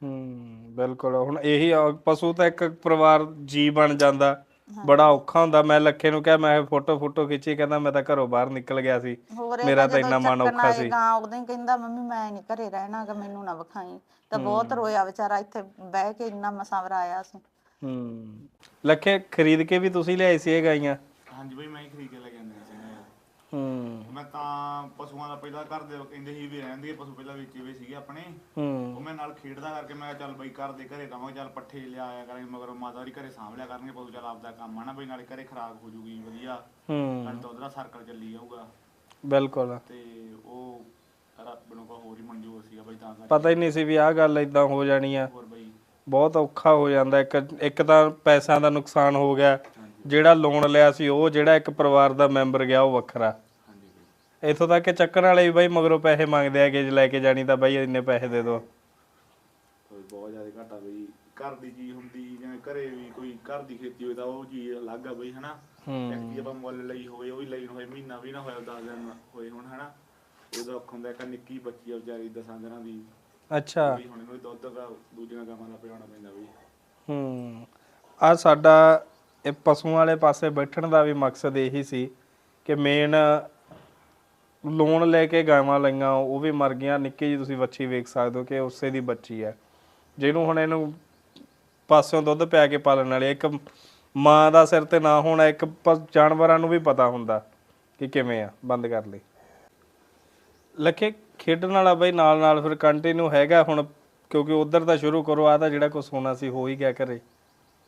ਹੂੰ ਬਿਲਕੁਲ ਹੁਣ ਇਹੀ ਆ, ਪਸ਼ੂ ਤਾਂ ਇੱਕ ਪਰਿਵਾਰ ਜੀ ਬਣ ਜਾਂਦਾ ਬੜਾ ਔਖਾ ਹੁੰਦਾ। ਮੈਂ ਲੱਖੇ ਨੂੰ ਕਿਹਾ ਮੈਂ ਫੋਟੋ ਫੋਟੋ ਖਿੱਚੀ ਕਹਿੰਦਾ ਮੈਂ ਤਾਂ ਘਰੋਂ ਬਾਹਰ ਨਿਕਲ ਗਿਆ ਸੀ। ਹੋਰ ਇਹ ਮੇਰਾ ਤਾਂ ਜਦੋਂ ਇੰਨਾ ਮਨ ਚੱਕਣ ਔਖਾ ਆਏ ਸੀ। ਗਾਂ ਉਦੋਂ ਹੀ ਕਹਿੰਦਾ ਮੰਮੀ ਮੈਂ ਨਹੀਂ ਘਰੇ ਰਹਿਣਾਗਾ ਮੈਨੂੰ ਨਾ ਵਿਖਾਈ। ਤਾਂ ਬਹੁਤ ਰੋਇਆ ਵਿਚਾਰਾ ਇੱਥੇ ਬਹਿ ਕੇ ਇੰਨਾ ਮਸਾਂ ਵਰਾਇਆ ਸੀ। ਹੂੰ। ਲੱਖੇ ਖਰੀਦ ਕੇ ਵੀ ਤੁਸੀਂ ਲਿਆਏ ਸੀ ਇਹ ਗਾਈਆਂ? ਹਾਂਜੀ ਬਈ ਮੈਂ ਹੀ ਖਰੀਦ ਕੇ ਲੈ ਕੇ ਆਉਂਦਾ ਸੀ ਹੂੰ। ਮੈਂ ਤਾਂ ਪਸ਼ੂਆਂ ਦਾ ਪਹਿਲਾਂ ਘਰ ਦੇ ਕਹਿੰਦੇ ਸੀ ਵੀ ਰਹਿੰਦੇ ਪਸ਼ੂ ਪਹਿਲਾਂ ਵੇਚੇ ਹੋਏ ਸੀਗੇ ਆਪਣੇ। ਹੂੰ। ਉਹ ਮੈਂ ਨਾਲ ਖੇਡਦਾ ਕਰਕੇ ਮੈਂ ਕਿਹਾ ਚੱਲ ਬਈ ਘਰ ਦੇ ਘਰੇ ਰਵਾਂਗੇ ਚੱਲ ਪੱਠੇ ਲਿਆ ਆਇਆ ਕਰਾਂਗੇ ਮਗਰ ਮਾਤਾ ਦੀ ਘਰੇ ਸਾਂਭ ਲਿਆ ਕਰਨਗੇ ਪਸ਼ੂ ਚੱਲ ਆਪਦਾ ਕੰਮ ਆ ਨਾ ਬਈ ਨਾਲੇ ਘਰੇ ਖਰਾਬ ਹੋ ਜੂਗੀ ਵਧੀਆ। ਹੂੰ। ਨਾਲ ਤਾਂ ਉਹਦਾ ਸਰਕਲ ਚੱਲੀ ਜਾਊਗਾ। ਬਿਲਕੁਲ। ਤੇ ਉਹ ਰੱਬ ਨੂੰ ਕੋ ਹੋਰ ਹੀ ਮਨਜ਼ੂਰ ਸੀਗਾ ਬਈ ਤਾਂ ਕਰਕੇ। ਪਤਾ ਹੀ ਨਹੀਂ ਸੀ ਵੀ ਆਹ ਗੱਲ ਇਦਾਂ ਹੋ ਜਾਣੀ ਆ। ਹੋਰ ਬਈ। ਬਹੁਤ ਔਖਾ ਹੋ ਜਾਂਦਾ ਇੱਕ ਇੱਕ ਤਾਂ ਪੈਸਿਆਂ ਦਾ ਨੁਕਸਾਨ ਹੋ ਗਿਆ। ਜਿਹੜਾ ਲੋਨ ਲਿਆ ਸੀ ਉਹ ਜਿਹੜਾ ਇੱਕ ਪਰਿਵਾਰ ਦਾ ਮੈਂਬਰ ਗਿਆ ਉਹ ਵੱਖਰਾ। ਇਥੋਂ ਤੱਕ ਕਿ ਚੱਕਣ ਵਾਲੇ ਵੀ ਬਾਈ ਮਗਰੋਂ ਪੈਸੇ ਮੰਗਦੇ ਆ ਕਿ ਜੇ ਲੈ ਕੇ ਜਾਣੀ ਤਾਂ ਬਾਈ ਇੰਨੇ ਪੈਸੇ ਦੇ ਦਿਓ। ਬਹੁਤ ਜ਼ਿਆਦਾ ਘਾਟਾ ਬਈ ਘਰ ਦੀ ਚੀਜ਼ ਹੁੰਦੀ ਜਿਵੇਂ ਘਰੇ ਵੀ ਕੋਈ ਘਰ ਦੀ ਖੇਤੀ ਹੋਵੇ ਤਾਂ ਉਹ ਚੀਜ਼ ਅਲੱਗ ਆ ਬਈ ਹਨਾ? ਚੀਜ਼ ਆਪਾਂ ਮੁੱਲ ਲਈ ਹੋਵੇ ਉਹ ਵੀ ਲਈ ਹੋਏ ਮਹੀਨਾ ਵੀ ਨਾ ਹੋਇਆ 10 ਦਿਨ ਹੋਏ ਹੁਣ ਹਨਾ? ਉਹਦਾ ਔਖ ਹੁੰਦਾ ਇੱਕ ਨਿੱਕੀ ਬੱਚੀ ਆ ਵਿਚਾਰੀ ਦਸਾਂ ਦਿਨਾਂ ਦੀ। ਅੱਛਾ। ਵੀ ਹੁਣ ਇਹਨੂੰ ਦੁੱਧ ਦਾ ਦੂਜੀਆਂ ਗਾਵਾਂ ਦਾ ਪਿਆਉਣਾ ਪੈਂਦਾ ਬਈ। ਹੂੰ। ਆ ਸਾਡਾ ਇਹ ਪਸ਼ੂਆਂ ਵਾਲੇ ਪਾਸੇ ਬੈਠਣ ਦਾ ਵੀ ਮਕਸਦ ਇਹੀ ਸੀ ਕਿ ਮੇਨ ਲੋਨ ਲੈ ਕੇ ਗਾਵਾਂ ਲਈਆਂ, ਉਹ ਵੀ ਮਰ ਗਈਆਂ। ਨਿੱਕੀ ਜੀ ਤੁਸੀਂ ਵੱਛੀ ਵੇਖ ਸਕਦੇ ਹੋ ਕਿ ਉਸੇ ਦੀ ਬੱਚੀ ਹੈ। ਜਿਹਨੂੰ ਹੁਣ ਇਹਨੂੰ ਪਾਸਿਓਂ ਦੁੱਧ ਪਿਆ ਕੇ ਪਾਲਣ ਵਾਲੇ ਇੱਕ ਮਾਂ ਦਾ ਸਿਰ ਤੇ ਨਾ ਹੋਣਾ, ਇੱਕ ਪ- ਜਾਨਵਰਾਂ ਨੂੰ ਵੀ ਪਤਾ ਹੁੰਦਾ ਕਿ ਕਿਵੇਂ ਆ, ਬੰਦ ਕਰ ਲਈ। ਲੱਖੇ, ਖੇਡਣ ਵਾਲਾ ਬਈ ਨਾਲ ਨਾਲ ਫਿਰ ਕੰਟੀਨਿਊ ਹੈਗਾ ਹੁਣ, ਕਿਉਂਕਿ ਉਧਰ ਤਾਂ ਸ਼ੁਰੂ ਕਰੋ ਆ ਤਾਂ ਜਿਹੜਾ ਕੁਝ ਹੋਣਾ ਸੀ, ਹੋ ਹੀ ਗਿਆ ਘਰੇ।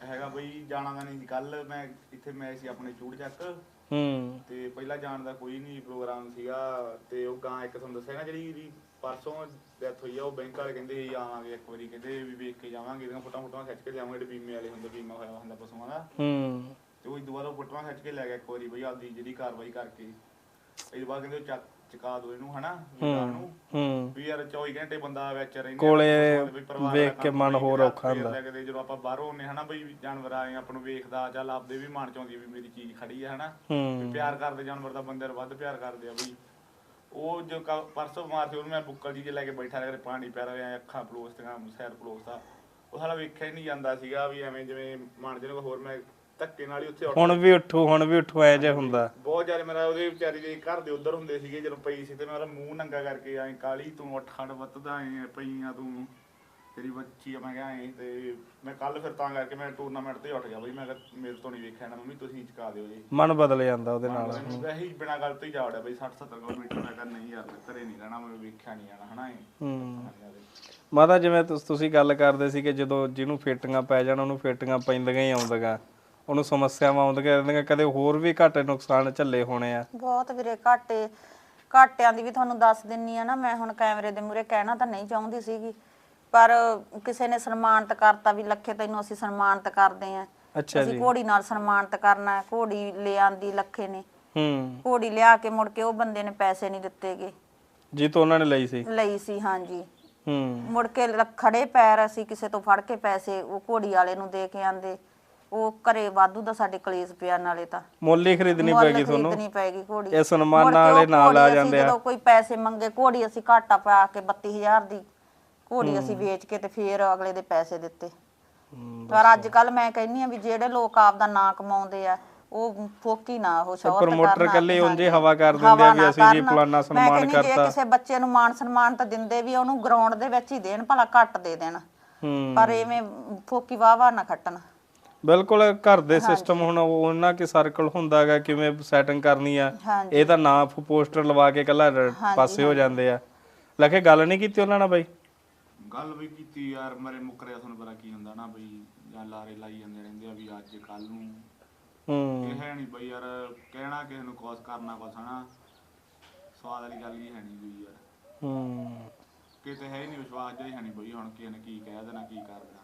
ਹੈਗਾ ਬਈ ਜਾਣਾ ਦਾ ਨਹੀਂ। ਕੱਲ ਮੈਂ ਇੱਥੇ ਮੈਂ ਸੀ ਆਪਣੇ ਚੂੜ ਚੱਕ। ਹੂੰ। ਤੇ ਪਹਿਲਾਂ ਜਾਣ ਦਾ ਕੋਈ ਨਹੀਂ ਪ੍ਰੋਗਰਾਮ ਸੀਗਾ। ਤੇ ਉਹ ਗਾਂ ਇੱਕ ਤੁਹਾਨੂੰ ਦੱਸਿਆ ਨਾ ਜਿਹੜੀ ਵੀ ਪਰਸੋਂ ਡੈਥ ਹੋਈ ਆ ਉਹ ਬੈਂਕ ਵਾਲੇ ਕਹਿੰਦੇ ਸੀ ਆਵਾਂਗੇ ਇੱਕ ਵਾਰੀ। ਕਹਿੰਦੇ ਵੀ ਵੇਖ ਕੇ ਜਾਵਾਂਗੇ ਇਹਦੀਆਂ ਫੋਟੋਆਂ ਫੋਟੋਆਂ ਖਿੱਚ ਕੇ ਲਿਆਵਾਂਗੇ ਜਿਹੜੇ ਬੀਮੇ ਵਾਲੇ ਹੁੰਦੇ ਬੀਮਾ ਹੋਇਆ ਹੁੰਦਾ ਪਸ਼ੂਆਂ ਦਾ। ਹੂੰ। ਤੇ ਉਹ ਦੁਬਾਰਾ ਫੋਟੋਆਂ ਖਿੱਚ ਕੇ ਲੈ ਗਿਆ ਇੱਕ ਵਾਰੀ ਬਈ ਆਪਦੀ ਜਿਹੜੀ ਕਾਰਵਾਈ ਕਰਕੇ। ਇਹ ਬਾਅਦ ਕਹਿੰਦੇ ਉਹ ਚੱਕ ਚੁਕਾ ਦੋ ਇਹਨੂੰ ਹਨਾ ਵੀ ਗਾਂ ਨੂੰ। ਹੂੰ। ਵੀ ਯਾਰ 24 ਘੰਟੇ ਬੰਦਾ ਵਿੱਚ ਰਹਿੰਦਾ ਕੋਲੇ ਵੇਖ ਕੇ ਮਨ ਹੋਰ ਔਖਾ ਹੁੰਦਾ। ਕਿਤੇ ਜਦੋਂ ਆਪਾਂ ਬਾਹਰੋਂ ਨੇ ਹਨਾ ਬਈ ਜਾਨਵਰ ਆਏ ਆਪਾਂ ਨੂੰ ਵੇਖਦਾ ਚੱਲ ਆਪਦੇ ਵੀ ਮਨ ਚ ਆਉਂਦੀ ਵੀ ਮੇਰੀ ਚੀਜ਼ ਖੜੀ ਆ ਹਨਾ। ਵੀ ਹੂੰ ਪਿਆਰ ਕਰਦੇ ਜਾਨਵਰ ਦਾ ਬੰਦੇ ਨੂੰ ਵੱਧ ਪਿਆਰ ਕਰਦੇ ਆ ਬਈ। ਉਹ ਜੋ ਪਰਸੋਂ ਬਿਮਾਰ ਸੀ ਉਹਨੂੰ ਮੈਂ ਬੁੱਕਲ ਜੀ ਲੈ ਕੇ ਬੈਠਾ ਰਿਹਾ ਪਾਣੀ ਪਿਆ ਰਿਹਾ ਅੱਖਾਂ ਪਲੋਸਤੀਆਂ ਸਿਰ ਪਲੋਸਤਾ ਉਹ ਸਾਲਾ ਵੇਖਿਆ ਹੀ ਨਹੀਂ ਜਾਂਦਾ ਸੀਗਾ ਵੀ ਐਵੇਂ ਜਿਵੇਂ ਮਨ ਜਿਹਨੂੰ ਹੋਰ ਮੈਂ ਧੱਕੇ ਨਾਲ ਹੀ ਉੱਥੇ ਹੁਣ ਵੀ ਉੱਠੂ ਹੁਣ ਵੀ ਉੱਠੂ ਐ ਜੇ ਹੁੰਦਾ। ਬਹੁਤ ਜ਼ਿਆਦਾ ਮੇਰਾ ਉਹਦੇ ਵਿਚਾਰੀ ਦੇ ਘਰ ਦੇ ਉਧਰ ਹੁੰਦੇ ਸੀਗੇ ਜਦੋਂ ਪਈ ਸੀ ਤੇ ਮੇਰਾ ਮੂੰਹ ਨੰਗਾ ਕਰਕੇ ਐ ਕਾਲੀ ਤੂੰ ਉੱਠ ਖੜ ਵੱਤਦਾ ਐ ਪਈਆਂ ਤੂੰ। ਤੇਰੀ ਬੱਚੀ ਆ ਮੈਂ ਕਿਹਾ ਐ ਤੇ ਮੈਂ ਕੱਲ ਫਿਰ ਤਾਂ ਕਰਕੇ ਮੈਂ ਟੂਰਨਾਮੈਂਟ ਤੇ ਉੱਠ ਗਿਆ ਬਈ ਮੈਂ ਕਿਹਾ ਮੇਰੇ ਤੋਂ ਨਹੀਂ ਵੇਖਿਆ ਨਾ ਮੰਮੀ ਤੁਸੀਂ ਚੁਕਾ ਦਿਓ ਜੀ। ਮਨ ਬਦਲ ਜਾਂਦਾ ਉਹਦੇ ਨਾਲ। ਵੈਸੇ ਹੀ ਬਿਨਾਂ ਗੱਲ ਤੋਂ ਹੀ ਜਾ ਬਈ 60 70 ਕਿਲੋਮੀਟਰ ਮੈਂ ਕਿਹਾ ਨਹੀਂ ਯਾਰ ਮੈਂ ਘਰੇ ਨਹੀਂ ਰਹਿਣਾ ਮੈਂ ਵੇਖਿਆ ਨਹੀਂ ਜਾਣਾ ਹਨਾ ਐ। ਮਾਤਾ ਜਿਵੇਂ ਤੁਸ- ਤੁਸੀਂ ਗੱਲ ਕਰਦੇ ਸੀ ਕਿ ਜਦੋਂ ਜਿਹਨੂੰ ਫੇਟੀਆਂ ਪੈ ਜਾਣ ਉਹਨੂੰ ਫੇਟੀਆਂ ਪੈਂਦੀਆਂ ਹੀ ਆਉਂਦੀਆਂ। ਉਹਨੂੰ ਸਮੱਸਿਆਵਾਂ ਆਉਂਦੀਆਂ ਰਹਿੰਦੀਆਂ ਕਦੇ ਹੋਰ ਵੀ ਘਾਟੇ ਨੁਕਸਾਨ ਝੱਲੇ ਹੋਣੇ ਆ। ਬਹੁਤ ਵੀਰੇ ਘਾਟੇ ਘਾਟਿਆਂ ਦੀ ਵੀ ਤੁਹਾਨੂੰ ਦੱਸ ਦਿੰਨੀ ਆ ਨਾ ਮੈਂ ਹੁਣ ਕੈਮਰੇ ਦੇ ਮੂਹਰੇ ਕਹਿਣਾ ਤਾਂ ਨਹੀਂ ਚਾਹੁੰਦੀ ਸੀਗੀ ਪਰ ਕਿਸੇ ਨੇ ਸਨਮਾਨਿਤ ਕਰਤਾ ਵੀ ਲੱਖੇ ਤੈਨੂੰ ਅਸੀਂ ਸਨਮਾਨਿਤ ਕਰਦੇ ਆਂ। ਅੱਛਾ ਅਸੀਂ ਜੀ। ਘੋੜੀ ਨਾਲ ਸਨਮਾਨਿਤ ਕਰਨਾ। ਘੋੜੀ ਲੈ ਆਂਦੀ ਲੱਖੇ ਨੇ। ਹੂੰ। ਘੋੜੀ ਲਿਆ ਕੇ ਮੁੜ ਕੇ ਉਹ ਬੰਦੇ ਨੇ ਪੈਸੇ ਨਹੀਂ ਦਿੱਤੇਗੇ ਜੀ ਤੋਂ ਉਹਨਾਂ ਨੇ ਲਈ ਸੀ। ਲਈ ਸੀ ਹਾਂਜੀ। ਹੂੰ। ਮੁੜ ਕੇ ਲ- ਖੜੇ ਪੈਰ ਅਸੀਂ ਕਿਸੇ ਤੋਂ ਫੜ ਕੇ ਪੈਸੇ ਉਹ ਘੋੜੀ ਵਾਲੇ ਨੂੰ ਦੇ ਕੇ ਆਂਦੇ। ਉਹ ਘਰੇ ਵਾਧੂ ਦਾ ਸਾਡੇ ਕਲੇਸ਼ ਪਿਆ ਨਾਲੇ ਤਾਂ ਮੁੱਲ ਹੀ ਖਰੀਦਣੀ ਮੁੱਲ ਪੈਗੀ ਤੁਹਾਨੂੰ ਖਰੀਦਣੀ ਪੈਗੀ ਘੋੜੀ ਇਹ ਸਨਮਾਨਾਂ ਕੇ ਉਹ ਨਾਲ ਆ ਘੋੜੀ ਅਸੀਂ ਜਾਂਦੇ ਆ। ਜਦੋਂ ਕੋਈ ਪੈਸੇ ਮੰਗੇ ਘੋੜੀ ਅਸੀਂ ਘਾਟਾ ਪਾ ਕੇ 32000 ਦੀ ਘੋੜੀ ਅਸੀਂ ਵੇਚ ਕੇ ਤੇ ਫੇਰ ਅਗਲੇ ਦੇ ਪੈਸੇ ਦਿੱਤੇ ਪਰ ਅੱਜ ਕੱਲ ਮੈਂ ਕਹਿੰਨੀ ਆ ਵੀ ਜਿਹੜੇ ਲੋਕ ਆਪਦਾ ਨਾਂ ਕਮਾਉਂਦੇ ਆ ਉਹ ਫੋਕੀ ਨਾ ਉਹ ਸ਼ੌਹਰਤ ਕਰਨਾ ਇਕੱਲੇ ਉਂਝ ਹੀ। ਹਵਾ ਕਰ ਦਿੰਦੇ ਆ ਹਵਾ ਵੀ ਨਾ ਅਸੀਂ ਜੀ ਕਰਨ। ਫਲਾਨਾ ਮੈਂ ਸਨਮਾਨ ਕਹਿੰਨੀ ਜੇ ਕਰਤਾ। ਕਿਸੇ ਬੱਚੇ ਨੂੰ ਮਾਣ ਸਨਮਾਨ ਤਾਂ ਦਿੰਦੇ ਵੀ ਉਹਨੂੰ ਗਰਾਊਂਡ ਦੇ ਵਿੱਚ ਹੀ ਦੇਣ ਭਲਾ ਘੱਟ ਦੇ ਦੇਣ ਹੂੰ ਪਰ ਐਵੇਂ ਫੋਕੀ ਵਾਵਾ ਨਾ ਖੱਟਣ ਬਿਲਕੁਲ ਘਰ ਦੇ ਸਿਸਟਮ ਹੁਣ ਉਹ ਉਹਨਾਂ ਕੇ ਸਰਕਲ ਹੁੰਦਾਗਾ ਕਿਵੇਂ ਸੈਟਿੰਗ ਕਰਨੀ ਆ ਹਾਂਜੀ। ਇਹ ਤਾਂ ਨਾ ਪੋਸਟਰ ਲਵਾ ਕੇ ਕੱਲਾ ਪਾਸੇ ਹੋ ਜਾਂਦੇ ਆ। ਲਖੇ ਗੱਲ ਨਹੀਂ ਕੀਤੀ ਉਹਨਾਂ ਨਾਲ ਬਾਈ? ਗੱਲ ਵੀ ਕੀਤੀ ਯਾਰ ਮਰੇ ਮੁਕਰਿਆ ਤੁਹਾਨੂੰ ਪਤਾ ਕੀ ਹੁੰਦਾ ਨਾ ਬਈ ਜਾਂ ਲਾਰੇ ਲਾਈ ਜਾਂਦੇ ਰਹਿੰਦੇ ਆ ਵੀ ਅੱਜ ਕੱਲ ਨੂੰ। ਹੂੰ। ਇਹ ਹੈ ਨਹੀਂ ਬਈ ਯਾਰ ਕਹਿਣਾ ਕਿਸੇ ਨੂੰ ਕੋਸ ਕਰਨਾ ਕੁਛ ਹਨਾ। ਸਵਾਦ ਵਾਲੀ ਗੱਲ ਹੀ ਹੈ ਨਹੀਂ ਬਈ ਯਾਰ। ਹੂੰ। ਕਿਤੇ ਹੈ ਹੀ ਨਹੀਂ ਵਿਸ਼ਵਾਸ ਜਿਹਾ ਹੀ ਹੈ ਨਹੀਂ ਬਈ ਹੁਣ ਕਿਸੇ ਨੇ ਕੀ ਕਹਿ ਦੇਣਾ ਕੀ ਕਰ ਦੇਣਾ।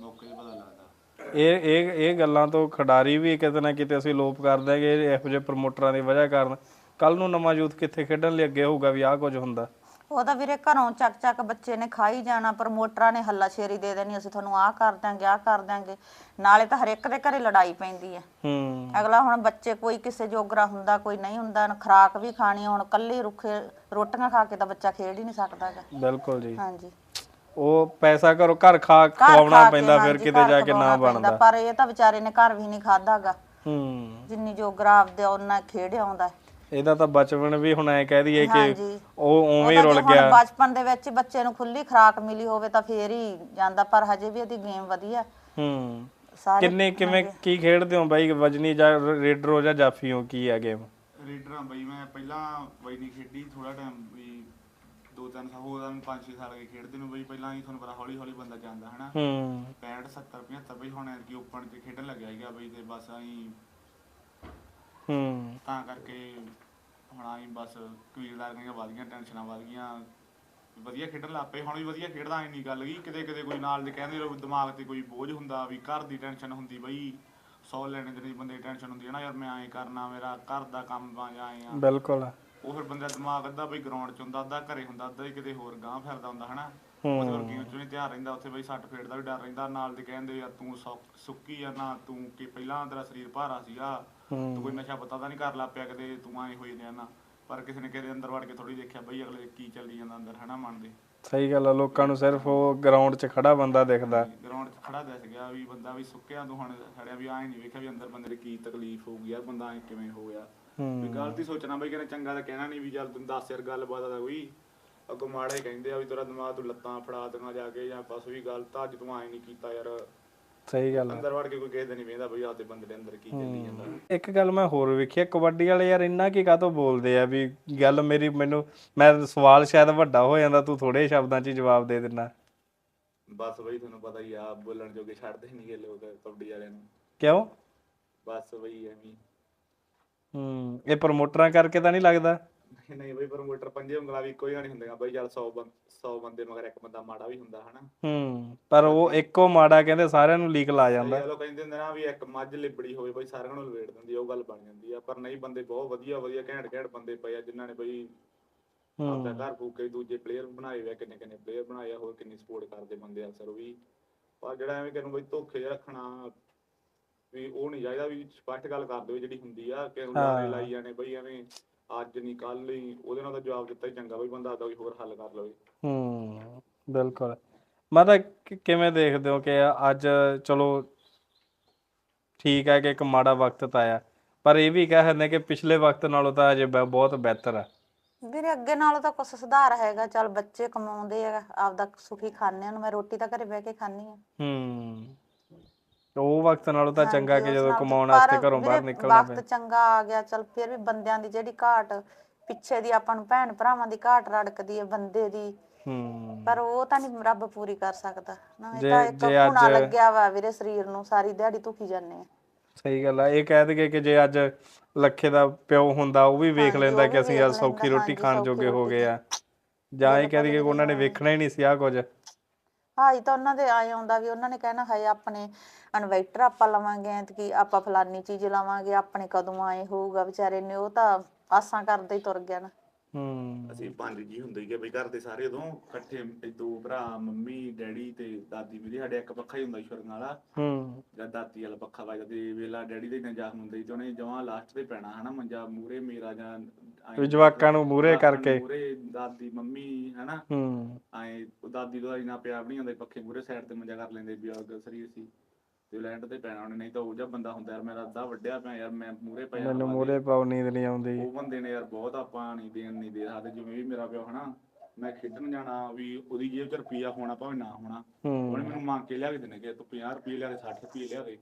ਮੌਕੇ 'ਤੇ ਪਤਾ ਲੱਗਦਾ। ਇਹ ਇਹ ਇਹ ਗੱਲਾਂ ਤੋਂ ਖਿਡਾਰੀ ਵੀ ਕਿਤੇ ਨਾ ਕਿਤੇ ਅਸੀਂ ਲੋਪ ਕਰਦੇ ਹੈਗੇ ਇਹੋ ਜਿਹੇ ਪ੍ਰਮੋਟਰਾਂ ਦੀ ਵਜ੍ਹਾ ਕਾਰਨ। ਕੱਲ ਨੂੰ ਨਵਾਂ ਯੂਥ ਕਿੱਥੇ ਖੇਡਣ ਲਈ ਅੱਗੇ ਹੋਊਗਾ ਵੀ ਆਹ ਕੁਝ ਹੁੰਦਾ। ਉਹਦਾ ਵੀਰੇ ਘਰੋਂ ਚੱਕ ਚੱਕ ਬੱਚੇ ਨੇ ਖਾਈ ਜਾਣਾ ਪ੍ਰਮੋਟਰਾਂ ਨੇ ਹੱਲਾ ਸ਼ੇਰੀ ਦੇ ਦੇਣੀ ਅਸੀਂ ਤੁਹਾਨੂੰ ਆਹ ਕਰ ਦਾਂਗੇ ਆਹ ਕਰ ਦਾਂਗੇ ਨਾਲੇ ਤਾਂ ਹਰ ਇੱਕ ਦੇ ਘਰੇ ਲੜਾਈ ਪੈਂਦੀ ਹੈ। ਹੂੰ। ਅਗਲਾ ਹੁਣ ਬੱਚੇ ਕੋਈ ਕਿਸੇ ਜੋਗਰਾ ਹੁੰਦਾ ਕੋਈ ਨਹੀਂ ਹੁੰਦਾ ਖਰਾਕ ਵੀ ਖਾਣੀ ਹੁਣ ਕੱਲੇ ਰੁੱਖੇ ਰੋਟੀਆਂ ਖਾ ਕੇ ਤਾਂ ਬੱਚਾ ਖੇਡ ਹੀ ਨਹੀਂ ਸਕਦਾ ਗਾ ਬਿਲਕੁਲ ਜੀ। ਹਾਂਜੀ। ਉਹ ਪੈਸਾ ਘਰੋਂ ਘਰ ਖਾ ਖਵਾਉਣਾ ਪੈਂਦਾ ਫਿਰ ਕਿਤੇ ਜਾ ਕੇ ਨਾ ਬਣਦਾ। ਪਰ ਇਹ ਤਾਂ ਵਿਚਾਰੇ ਨੇ ਘਰ ਵੀ ਨਹੀਂ ਖਾਦਾਗਾ ਹੂੰ। ਜਿੰਨੀ ਜੋਗਰਾ ਆਪਦੇ ਉਹਨਾਂ ਖੇਡ ਆਉਂਦਾ। ਇਹਦਾ ਤਾਂ ਬਚਪਨ ਵੀ ਹੁਣ ਐ ਕਹਿ ਦਈਏ ਕਿ ਹਾਂਜੀ। ਉਹ ਉਵੇਂ ਹੀ ਰੁਲ ਗਿਆ। ਬਚਪਨ ਦੇ ਵਿੱਚ ਬੱਚੇ ਨੂੰ ਖੁੱਲੀ ਖੁਰਾਕ ਮਿਲੀ ਹੋਵੇ ਤਾਂ ਫੇਰ ਹੀ ਜਾਂਦਾ ਪਰ ਹਜੇ ਵੀ ਇਹਦੀ ਗੇਮ ਵਧੀਆ। ਹੂੰ। ਸਾਰੇ ਕਿੰਨੇ ਕਿਵੇਂ ਕੀ ਖੇਡਦੇ ਹੋ ਬਾਈ? ਵਜਨੀ ਜਾਂ ਰੇਡਰੋ ਜਾਂ ਜਾਫੀਓ ਕੀ ਆ ਗੇਮ ਰੀਡਰਾਂ ਬਈ ਮੈਂ ਪਹਿਲਾਂ ਬਈ ਨਹੀਂ ਖੇਡੀ ਥੋੜਾ ਟਾਈਮ ਵੀ ਦੋ ਤਿੰਨ ਸਾਲ ਹੋਰ ਮੈਂ 5-6 ਸਾਲ ਅਗੇ ਖੇਡਦੇ ਨੂੰ ਬਈ ਪਹਿਲਾਂ ਹੀ ਤੁਹਾਨੂੰ ਪਤਾ ਹੌਲੀ ਹੌਲੀ ਬੰਦਾ ਜਾਂਦਾ ਹਨਾ? ਹੂੰ। 65 70 75 ਬਈ ਹੁਣ ਐਤਕੀ ਓਪਨ ਤੇ ਖੇਡਣ ਲੱਗਿਆ ਹੈਗਾ ਬਈ ਤੇ ਬਸ ਅਸੀਂ ਹੂੰ ਤਾਂ ਕਰਕੇ ਹੁਣ ਆਈ ਬਸ ਕਬੀਲਦਾਰ ਦੀਆਂ ਵਧ ਗਈਆਂ ਟੈਨਸ਼ਨਾਂ ਵਧ ਗਈਆਂ। ਵਧੀਆ ਖੇਡਣ ਲੱਗ ਪਏ ਹੁਣ ਵੀ ਵਧੀਆ ਖੇਡਦਾ ਐ ਨਹੀਂ ਗੱਲ ਕੀ ਕਿਤੇ ਕਿਤੇ ਕੋਈ ਨਾਲ ਦੇ ਕਹਿੰਦੇ ਰਹੋ ਦਿਮਾਗ ਤੇ ਕੋਈ ਬੋਝ ਹੁੰਦਾ ਵੀ ਘਰ ਦੀ ਟੈਨਸ਼ਨ ਹੁੰਦੀ ਬਈ ਸੌ ਲੈਣੇ ਦੇ ਬੰਦੇ ਦੀ ਟੈਨਸ਼ਨ ਹੁੰਦੀ ਹੈ ਨਾ ਯਾਰ ਮੈਂ ਐਂ ਕਰਨਾ ਮੇਰਾ ਘਰ ਦਾ ਕੰਮ ਆ ਜਾਂ ਐਂ ਆ। ਬਿਲਕੁਲ। ਉਹ ਫਿਰ ਬੰਦਾ ਦਿਮਾਗ ਅੱਧਾ ਬਈ ਗਰਾਊਂਡ 'ਚ ਹੁੰਦਾ ਅੱਧਾ ਘਰੇ ਹੁੰਦਾ ਅੱਧਾ ਹੀ ਕਿਤੇ ਹੋਰ ਗਾਂ ਫਿਰਦਾ ਹੁੰਦਾ ਹਨਾ? ਹੂੰ। ਉਹਦੇ ਵਰਗੀ ਚ ਨਹੀਂ ਧਿਆਨ ਰਹਿੰਦਾ ਉੱਥੇ ਬਈ ਸੱਟ ਦਾ ਵੀ ਡਰ ਰਹਿੰਦਾ ਨਾਲ ਦੇ ਕਹਿੰਦੇ ਯਾਰ ਤੂੰ ਸੌ- ਸੁੱਕੀ ਆ ਨਾ ਤੂੰ ਕਿ ਪਹਿਲਾਂ ਤੇਰਾ ਸਰੀਰ ਭਾਰਾ ਸੀਗਾ ਤੂੰ ਕੋਈ ਨਸ਼ਾ ਪਤਾ ਤਾਂ ਨਹੀਂ ਕਰ ਲਾ ਪਿਆ ਕਦੇ ਤੂੰ ਐ ਹੋਈ ਨਾ। ਪਰ ਕਿਸੇ ਨੇ ਕਿਤੇ ਅੰਦਰ ਵੜ ਕੇ ਥੋੜੀ ਦੇਖਿਆ ਬਈ ਅਗਲੇ ਦੇ ਕੀ ਚੱਲੀ ਜਾਂਦਾ ਅੰਦਰ ਹਨਾ ਮਨ ਦੇ? ਸਹੀ ਗੱਲ ਆ ਲੋਕਾਂ ਨੂੰ ਸਿਰਫ ਉਹ ਗਰਾਊਂਡ 'ਚ ਖੜਾ ਬੰਦਾ ਦਿਖਦਾ। ਗਰਾਊਂਡ 'ਚ ਖੜਾ ਦਿਸ ਗਿਆ ਵੀ ਬੰਦਾ ਵੀ ਸੁੱਕਿਆ ਤੂੰ ਹੁਣ ਖੜਿਆ ਵੀ ਐ ਨਹੀਂ ਵੇਖਿਆ ਵੀ ਅੰਦਰ ਬੰਦੇ ਦੀ ਕੀ ਤਕਲੀਫ ਹੋਊਗੀ ਯਾਰ ਬੰਦਾ ਐ ਕਿਵੇਂ ਹੋ ਗਿਆ ਵੀ ਹੂੰ ਗਲਤੀ ਸੋਚਣਾ ਬਈ ਕਹਿੰਦੇ ਚੰਗਾ ਤਾਂ ਕਹਿਣਾ ਨਹੀਂ ਵੀ ਚੱਲ ਤੈਨੂੰ ਦੱਸ ਯਾਰ ਗੱਲਬਾਤ ਆ ਕੋਈ। ਅੱਗੋਂ ਮਾੜਾ ਹੀ ਕਹਿੰਦੇ ਆ ਵੀ ਤੇਰਾ ਦਿਮਾਗ ਤੂੰ ਲੱਤਾਂ ਫੜਾ ਦੇਣਾ ਜਾ ਕੇ ਜਾਂ ਬਸ ਵੀ ਗੱਲ ਤਾਂ ਅੱਜ ਤੂੰ ਐ ਨਹੀਂ ਕੀਤਾ ਯਾਰ। ਸਹੀ ਗੱਲ ਆ। ਅੰਦਰ ਵੜ ਕੇ ਕੋਈ ਕਿਸੇ ਦੇ ਨਹੀਂ ਵੇਂਦਾ ਬਈ ਆਪਦੇ ਬੰਦੇ ਦੇ ਅੰਦਰ ਕੀ ਚੱਲੀ ਜਾਂਦਾ। ਇੱਕ ਗੱਲ ਮੈਂ ਹੋਰ ਵੇਖੀ ਆ, ਕਬੱਡੀ ਵਾਲੇ ਯਾਰ ਇੰਨਾ ਕੀ ਕਾਹਤੋਂ ਬੋਲਦੇ ਆ ਵੀ ਗੱਲ ਮੇਰੀ ਮੈਨੂੰ ਮੈਂ ਸਵਾਲ ਸ਼ਾਇਦ ਵੱਡਾ ਹੋ ਜਾਂਦਾ ਤੂੰ ਥੋੜੇ ਸ਼ਬਦਾਂ 'ਚ ਹੀ ਜਵਾਬ ਦੇ ਦਿੰਦਾ ਬਸ ਬਈ ਤੁਹਾਨੂੰ ਪਤਾ ਹੀ ਆ ਬੋਲਣ ਜੋਗੇ ਛੱਡਦੇ ਨਹੀਂਗੇ ਲੋਕ ਕਬੱਡੀ ਵਾਲਿਆਂ ਨੂੰ। ਕਿਉਂ? ਬਸ ਬਈ ਐਵੇਂ ਹੀ। ਇਹ ਪ੍ਰਮੋਟਰਾਂ ਕਰਕੇ ਤਾਂ ਨਹੀਂ ਲੱਗਦਾ? ਨਹੀਂ ਬਈ ਪ੍ਰਮੋਟਰ ਪੰਜੇ ਉਂਗਲਾਂ ਵੀ ਇੱਕੋ ਨਹੀਂ ਹੁੰਦੀਆਂ। ਬਈ ਚੱਲ 100 ਬੰਦ 100 ਬੰਦੇ ਮਗਰ ਇੱਕ ਬੰਦਾ ਮਾੜਾ ਵੀ ਹੁੰਦਾ ਹਨਾ? ਹੂੰ ਪਰ ਉਹ ਇੱਕੋ ਮਾੜਾ ਕਹਿੰਦੇ ਸਾਰਿਆਂ ਨੂੰ ਲੀਕ ਲਾ ਜਾਂਦਾ। ਚਲੋ ਕਹਿੰਦੇ ਹੁੰਦੇ ਨਾ ਵੀ ਇੱਕ ਮੱਝ ਲਿਬੜੀ ਹੋਵੇ ਬਈ ਸਾਰਿਆਂ ਨੂੰ ਲਵੇੜ ਦਿੰਦੀ ਆ ਉਹ ਗੱਲ ਬਣ ਜਾਂਦੀ ਆ। ਪਰ ਨਹੀਂ ਬੰਦੇ ਬਹੁਤ ਵਧੀਆ ਵਧੀਆ ਘੈਂਟ ਘੈਂਟ ਬੰਦੇ ਪਏ ਆ ਜਿਨ੍ਹਾਂ ਨੇ ਬਈ ਆਪਦਾ ਘਰ ਫੂਕ ਕੇ ਦੂਜੇ ਪਲੇਅਰ ਬਣਾਏ ਹੋਏ ਆ ਕਿੰਨੇ ਕਿੰਨੇ ਪਲੇਅਰ ਬਣਾਏ ਆ ਹੋਰ ਕਿੰਨੀ ਸਪੋਰਟ ਕਰਦੇ ਬੰਦੇ ਅਕਸਰ ਉਹ ਵੀ। ਪਰ ਜਿਹੜਾ ਐਵੇਂ ਕਿਨੂੰ ਬਈ ਧੋਖੇ ਜਿਹਾ ਰੱਖਣਾ ਵੀ ਉਹ ਨਹੀਂ ਚਾਹੀਦਾ ਵੀ ਸਪਸ਼ਟ ਗੱਲ ਕਰ ਦਿਓ ਜਿਹੜੀ ਹੁੰਦੀ ਆ ਕਿ ਹਾਂ। ਲਾਈ ਜਾਣੇ ਬਈ ਐਵੇਂ ਅੱਜ ਨਹੀਂ ਕੱਲ ਹੀ ਉਹਦੇ ਨਾਲ ਤਾਂ ਜਵਾਬ ਦਿੱਤਾ ਹੀ ਚੰਗਾ ਬਈ ਬੰਦਾ ਆਦਾ ਕੋਈ ਹੋਰ ਹੱਲ ਕਰ ਲਵੇ। ਹੂੰ ਬਿਲਕੁਲ। ਮਾਤਾ ਕਿਵੇਂ ਦੇਖਦੇ ਹੋ ਕਿ ਅੱਜ ਚਲੋ ਠੀਕ ਹੈ ਕਿ ਇੱਕ ਮਾੜਾ ਵਕਤ ਤਾਂ ਆਇਆ ਪਰ ਇਹ ਵੀ ਕਹਿ ਸਕਦੇ ਕਿ ਪਿਛਲੇ ਵਕਤ ਨਾਲੋਂ ਤਾਂ ਅਜੇ ਬਹੁਤ ਬਿਹਤਰ ਹੈ ਵੀਰੇ ਅੱਗੇ ਨਾਲੋਂ ਤਾਂ ਕੁਛ ਸੁਧਾਰ ਹੈਗਾ ਚੱਲ ਬੱਚੇ ਕਮਾਉਂਦੇ ਆ ਆਪਦਾ ਸੁਖੀ ਖਾਣੇ ਨੂੰ ਮੈਂ ਰੋਟੀ ਤਾਂ ਘਰੇ ਬਹਿ ਕੇ ਖਾਣੀ ਆ। ਹੂੰ। ਉਹ ਵਕਤ ਨਾਲੋਂ ਤਾਂ ਚੰਗਾ ਕਿ ਜਦੋਂ ਕਮਾਉਣ ਵਾਸਤੇ ਘਰੋਂ ਬਾਹਰ ਨਿਕਲਣਾ ਵਕਤ ਪਿਆ ਚੰਗਾ ਆ ਗਿਆ ਚੱਲ ਫਿਰ ਵੀ ਬੰਦਿਆਂ ਦੀ ਜਿਹੜੀ ਘਾਟ ਪਿੱਛੇ ਦੀ ਆਪਾਂ ਨੂੰ ਭੈਣ ਭਰਾਵਾਂ ਦੀ ਘਾਟ ਰੜਕਦੀ ਹੈ ਬੰਦੇ ਦੀ। ਹੂੰ। ਪਰ ਉਹ ਤਾਂ ਨਹੀਂ ਰੱਬ ਪੂਰੀ ਕਰ ਸਕਦਾ। ਨਾ ਇਹ ਤਾਂ ਇੱਕ ਹੁਣਾ ਲੱਗਿਆ ਵਾ ਵੀਰੇ ਸਰੀਰ ਨੂੰ ਸਾਰੀ ਦਿਹਾੜੀ ਧੁਖੀ ਜਾਂਦੇ ਆ। ਸਹੀ ਗੱਲ ਆ ਇਹ ਕਹਿ ਦਈਏ ਕਿ ਜੇ ਅੱਜ ਲੱਖੇ ਦਾ ਪਿਓ ਹੁੰਦਾ ਉਹ ਵੀ ਵੇਖ ਲੈਂਦਾ ਕਿ ਅਸੀਂ ਅੱਜ ਸੌਖੀ ਰੋਟੀ ਖਾਣ ਜੋਗੇ ਹੋ ਗਏ ਆ। ਜਾਂ ਇਹ ਕਹਿ ਦਈਏ ਕਿ ਉਹਨਾਂ ਨੇ। ਵੇਖਣਾ ਹੀ ਨਹੀਂ ਸੀ ਆ ਕੁਝ। ਹਾਈ ਤਾਂ ਉਹਨਾਂ ਦੇ ਆਏ ਆਉਂਦਾ ਵੀ ਉਹਨਾਂ ਨੇ ਕਹਿਣਾ ਹਾਏ ਆਪਣੇ ਇਨਵੈਟਰ ਆਪਾਂ ਲਵਾਂਗੇ ਐਤਕੀ ਆਪਾਂ ਫਲਾਨੀ ਚੀਜ਼ ਲਵਾਂਗੇ ਆਪਣੇ ਕਦੋਂ ਆਏ ਹੋਊਗਾ ਵਿਚਾਰੇ ਨੇ ਉਹ ਤਾਂ ਆਸਾਂ ਕਰਦੇ ਹੀ ਤੁਰ ਗਿਆ ਨਾ। ਹੂੰ। ਅਸੀਂ ਪੰਜ ਜੀ ਹੁੰਦੇ ਸੀਗੇ ਬਈ ਘਰ ਦੇ ਸਾਰੇ ਉਦੋਂ ਇਕੱਠੇ ਇਹ ਦੋ ਭਰਾ ਮੰਮੀ ਡੈਡੀ ਤੇ ਦਾਦੀ ਮੇਰੀ ਸਾਡੇ ਇੱਕ ਪੱਖਾ ਹੀ ਹੁੰਦਾ ਸੀ ਸ਼ੁਰਨ ਵਾਲਾ। ਹੂੰ। ਜਦ ਦਾਤੀ ਵਾਲਾ ਪੱਖਾ ਵੱਜਦਾ ਤੇ ਵੇਲਾ ਡੈਡੀ ਦੇ ਨਜਾਹ ਹੁੰਦੇ ਸੀ ਤੇ ਉਹਨੇ ਜਮਾਂ ਲਾਸਟ ਤੇ ਪੈਣਾ ਹਨਾ ਮੰਜਾ ਮੂਰੇ ਮੇਰਾ ਜਾਂ ਆਏਂ ਵੀ ਜਵਾਕਾਂ ਨੂੰ ਮੂਹਰੇ ਜਵਾਕਾਂ ਨੂੰ ਕਰਕੇ। ਮੂਹਰੇ ਦਾਦੀ ਮੰਮੀ ਹਨਾ। ਹੂੰ। ਆਏ ਦਾਦੀ ਦਾ ਇੰਨਾ ਪਿਆਰ ਨਹੀਂ ਹੁੰਦਾ ਸੀ, ਪੱਖੇ ਮੂਰੇ ਸਾਈਡ ਤੇ ਮੰਜਾ ਕਰ ਲੈਂਦੇ ਵੀ ਉਹ ਸਰੀਰ ਸੀ। ਤੇ ਲੈਂਡ ਤੇ ਪੈਣਾ ਉਹਨੇ ਨਹੀਂ ਤਾਂ ਉਹ ਜਿਹਾ ਬੰਦਾ ਹੁੰਦਾ ਯਾਰ ਮੇਰਾ ਅੱਧਾ ਵੱਡਿਆ ਪਿਆ ਯਾਰ ਮੈਂ ਮੂਰੇ ਪਿਆ ਮੈਨੂੰ। ਮੂਹਰੇ ਪਾਉ ਨੀਂਦ ਨਹੀਂ ਆਉਂਦੀ। ਉਹ ਬੰਦੇ ਨੇ ਯਾਰ ਬਹੁਤ ਆਪਾਂ ਨਹੀਂ ਦੇਣ ਨਹੀਂ ਦੇ ਸਕਦੇ ਜਿਵੇਂ ਵੀ ਮੇਰਾ ਪਿਓ ਹਨਾ ਮੈਂ ਖੇਡਣ ਜਾਣਾ ਵੀ ਉਹਦੀ ਜੇਬ 'ਚ ਰੁਪਈਆ ਹੋਣਾ ਭਾਵੇਂ ਨਾ ਹੋਣਾ ਉਹਨੇ ਮੈਨੂੰ ਮੰਗ ਕੇ ਲਿਆ ਕੇ ਦੇਣੇ ਕਿ ਤੂੰ 50 ਰੁਪਏ ਲਿਆ ਦੇ 60 ਰੁਪਏ ਲਿਆ ਦੇ।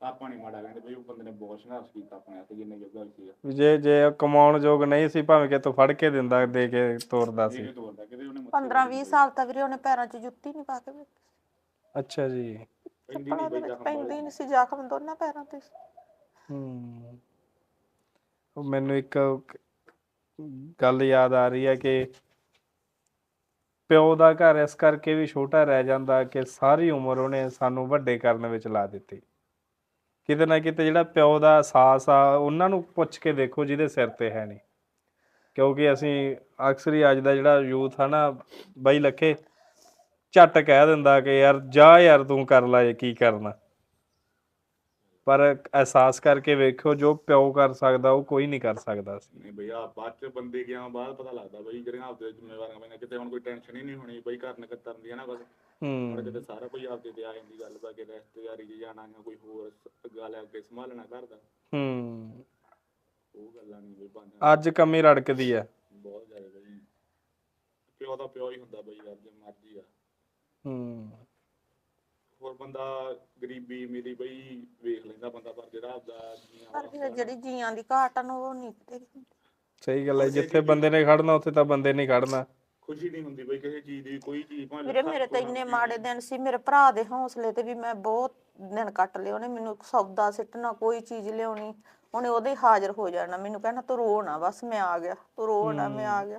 ਆਪਾਂ ਨਹੀਂ ਮਾੜਾ ਕਹਿੰਦੇ ਬਈ ਉਹ ਬੰਦੇ ਨੇ ਬਹੁਤ ਸੰਘਰਸ਼ ਕੀਤਾ ਆਪਣੇ ਹੱਥ ਜਿੰਨੇ ਜੋਗਾ ਸੀਗਾ। ਜੇ ਜੇ ਕਮਾਉਣ ਯੋਗ ਨਹੀਂ ਸੀ ਭਾਵੇਂ ਕਿ ਤੂੰ ਫੜ ਕੇ ਦਿੰਦਾ ਦੇ ਕੇ ਤੋਰਦਾ ਸੀ। ਇਹ ਤੋਰਦਾ ਕਿਤੇ ਉਹਨੇ 15 20 ਸਾਲ ਤਾਂ ਵੀਰੇ ਉਹਨੇ ਪੈਰਾਂ 'ਚ ਜੁੱਤੀ ਨਹੀਂ ਪਾ ਕੇ ਵੇਖੀ। ਅੱਛਾ ਜੀ। ਪੈਂਦੀ ਚੱਪਲਾਂ ਨਹੀਂ ਦੇ ਬਈ ਵਿੱਚ ਪੈਂਦੀ ਨਹੀਂ ਸੀ ਜ਼ਖਮ ਦੋਨਾਂ ਪੈਰਾਂ ਤੇ ਹੂੰ। ਉਹ ਮੈਨੂੰ ਇੱਕ ਗੱਲ ਯਾਦ ਆ ਰਹੀ ਹੈ ਕਿ ਪਿਓ ਦਾ ਘਰ ਇਸ ਕਰਕੇ ਵੀ ਛੋਟਾ ਰਹਿ ਜਾਂਦਾ ਕਿ ਸਾਰੀ ਉਮਰ ਉਹਨੇ ਸਾਨੂੰ ਵੱਡੇ ਕਰਨ ਵਿੱਚ ਲਾ ਦਿੱਤੀ। ਕਿਤੇ ਨਾ ਕਿਤੇ ਜਿਹੜਾ ਪਿਓ ਦਾ ਅਹਿਸਾਸ ਆ ਉਹਨਾਂ ਨੂੰ ਪੁੱਛ ਕੇ ਦੇਖੋ ਜਿਹਦੇ ਸਿਰ ਤੇ ਹੈ ਨਹੀਂ। ਕਿਉਂਕਿ ਅਸੀਂ ਅਕਸਰ ਹੀ ਅੱਜ ਦਾ ਜਿਹੜਾ ਯੂਥ ਆ ਨਾ ਬਾਈ ਲੱਖੇ ਝੱਟ ਕਹਿ ਦਿੰਦਾ ਕਿ ਯਾਰ ਜਾ ਯਾਰ ਤੂੰ ਕਰ ਲੈ ਕੀ ਕਰਨਾ। ਪਰ ਅਹਿਸਾਸ ਕਰਕੇ ਵੇਖਿਓ ਜੋ ਪਿਓ ਕਰ ਸਕਦਾ ਉਹ ਕੋਈ ਨਹੀਂ ਕਰ ਸਕਦਾ ਸੀ। ਨਹੀਂ ਬਈ ਆ ਬਾਅਦ ਚ ਬੰਦੇ ਗਿਆ ਬਾਅਦ ਪਤਾ ਲੱਗਦਾ ਬਈ ਜਿਹੜੀਆਂ ਆਪਦੇ ਜ਼ਿੰਮੇਵਾਰੀਆਂ ਪੈਂਦੀਆਂ ਕਿਤੇ ਹੁਣ ਕੋਈ ਟੈਨਸ਼ਨ ਹੀ ਨਹੀਂ ਹੋਣੀ ਬਈ ਘਰ ਨਿਕਲ ਕਰਨ ਦੀ ਹੈ ਨਾ ਬਸ ਹੂੰ। ਕਿਤੇ ਸਾਰਾ ਕੋਈ ਆਪਦੇ ਤੇ ਆ ਜਾਂਦੀ ਗੱਲ ਬਾ ਕਿ ਰਿਸ਼ਤੇਦਾਰੀ 'ਚ ਜਾਣਾ ਜਾਂ ਕੋਈ ਹੋਰ ਗੱਲ ਅੱਗੇ ਸੰਭਾਲਣਾ ਘਰ ਦਾ। ਹੂੰ। ਉਹ ਗੱਲਾਂ ਨਹੀਂ ਬਈ ਬੰਦਾ ਅੱਜ ਕਮੀ ਰੜਕਦੀ ਆ। ਬਹੁਤ ਜ਼ਿਆਦਾ ਬਈ। ਪਿਓ ਦਾ ਪਿਓ ਹੀ ਹੁੰਦਾ ਬਈ ਯਾਰ ਜੇ ਮਰਜ਼ੀ ਆ। ਹੂੰ। ਹੋਰ ਬੰਦਾ ਗਰੀਬੀ ਮੇਰੀ ਬਈ ਵੇਖ ਲੈਂਦਾ ਬੰਦਾ ਪਰ ਜਿਹੜਾ ਆਪਦਾ ਜੀਆਂ ਪਰ ਵੀਰੇ ਜਿਹੜੀ ਜੀਆਂ ਦੀ ਘਾਟ ਆ ਨਾ ਉਹ ਨਹੀਂ ਕਿਤੇ ਵੀ ਹੁੰਦੀ। ਸਹੀ ਗੱਲ ਹੈ ਜਿੱਥੇ ਬੰਦੇ ਨੇ ਖੜਨਾ ਉੱਥੇ ਤਾਂ ਬੰਦੇ ਨਹੀਂ ਖੜਨਾ ਖੁਸ਼ੀ ਨਹੀਂ ਹੁੰਦੀ ਬਈ ਕਿਸੇ ਚੀਜ਼ ਦੀ ਕੋਈ ਚੀਜ਼ ਭਾਵੇਂ ਵੀਰੇ ਲੱਖਾਂ ਮੇਰੇ ਤਾਂ ਕਰੋੜਾਂ ਇੰਨੇ ਦੀ ਮਾੜੇ ਦਿਨ ਸੀ ਮੇਰੇ ਭਰਾ ਦੇ ਹੌਸਲੇ ਤੇ ਵੀ ਮੈਂ ਬਹੁਤ ਦਿਨ ਕੱਟ ਲਏ ਉਹਨੇ ਮੈਨੂੰ ਸੌਦਾ ਸਿੱਟਣਾ ਕੋਈ ਚੀਜ਼ ਲਿਆਉਣੀ ਉਹਨੇ ਉਹਦੇ ਹਾਜ਼ਰ ਹੋ ਜਾਣਾ ਮੈਨੂੰ ਕਹਿਣਾ ਤੂੰ ਰੋ ਨਾ ਬਸ ਮੈਂ ਆ ਗਿਆ ਤੂੰ ਰੋ ਨਾ ਮੈਂ ਆ ਗਿਆ।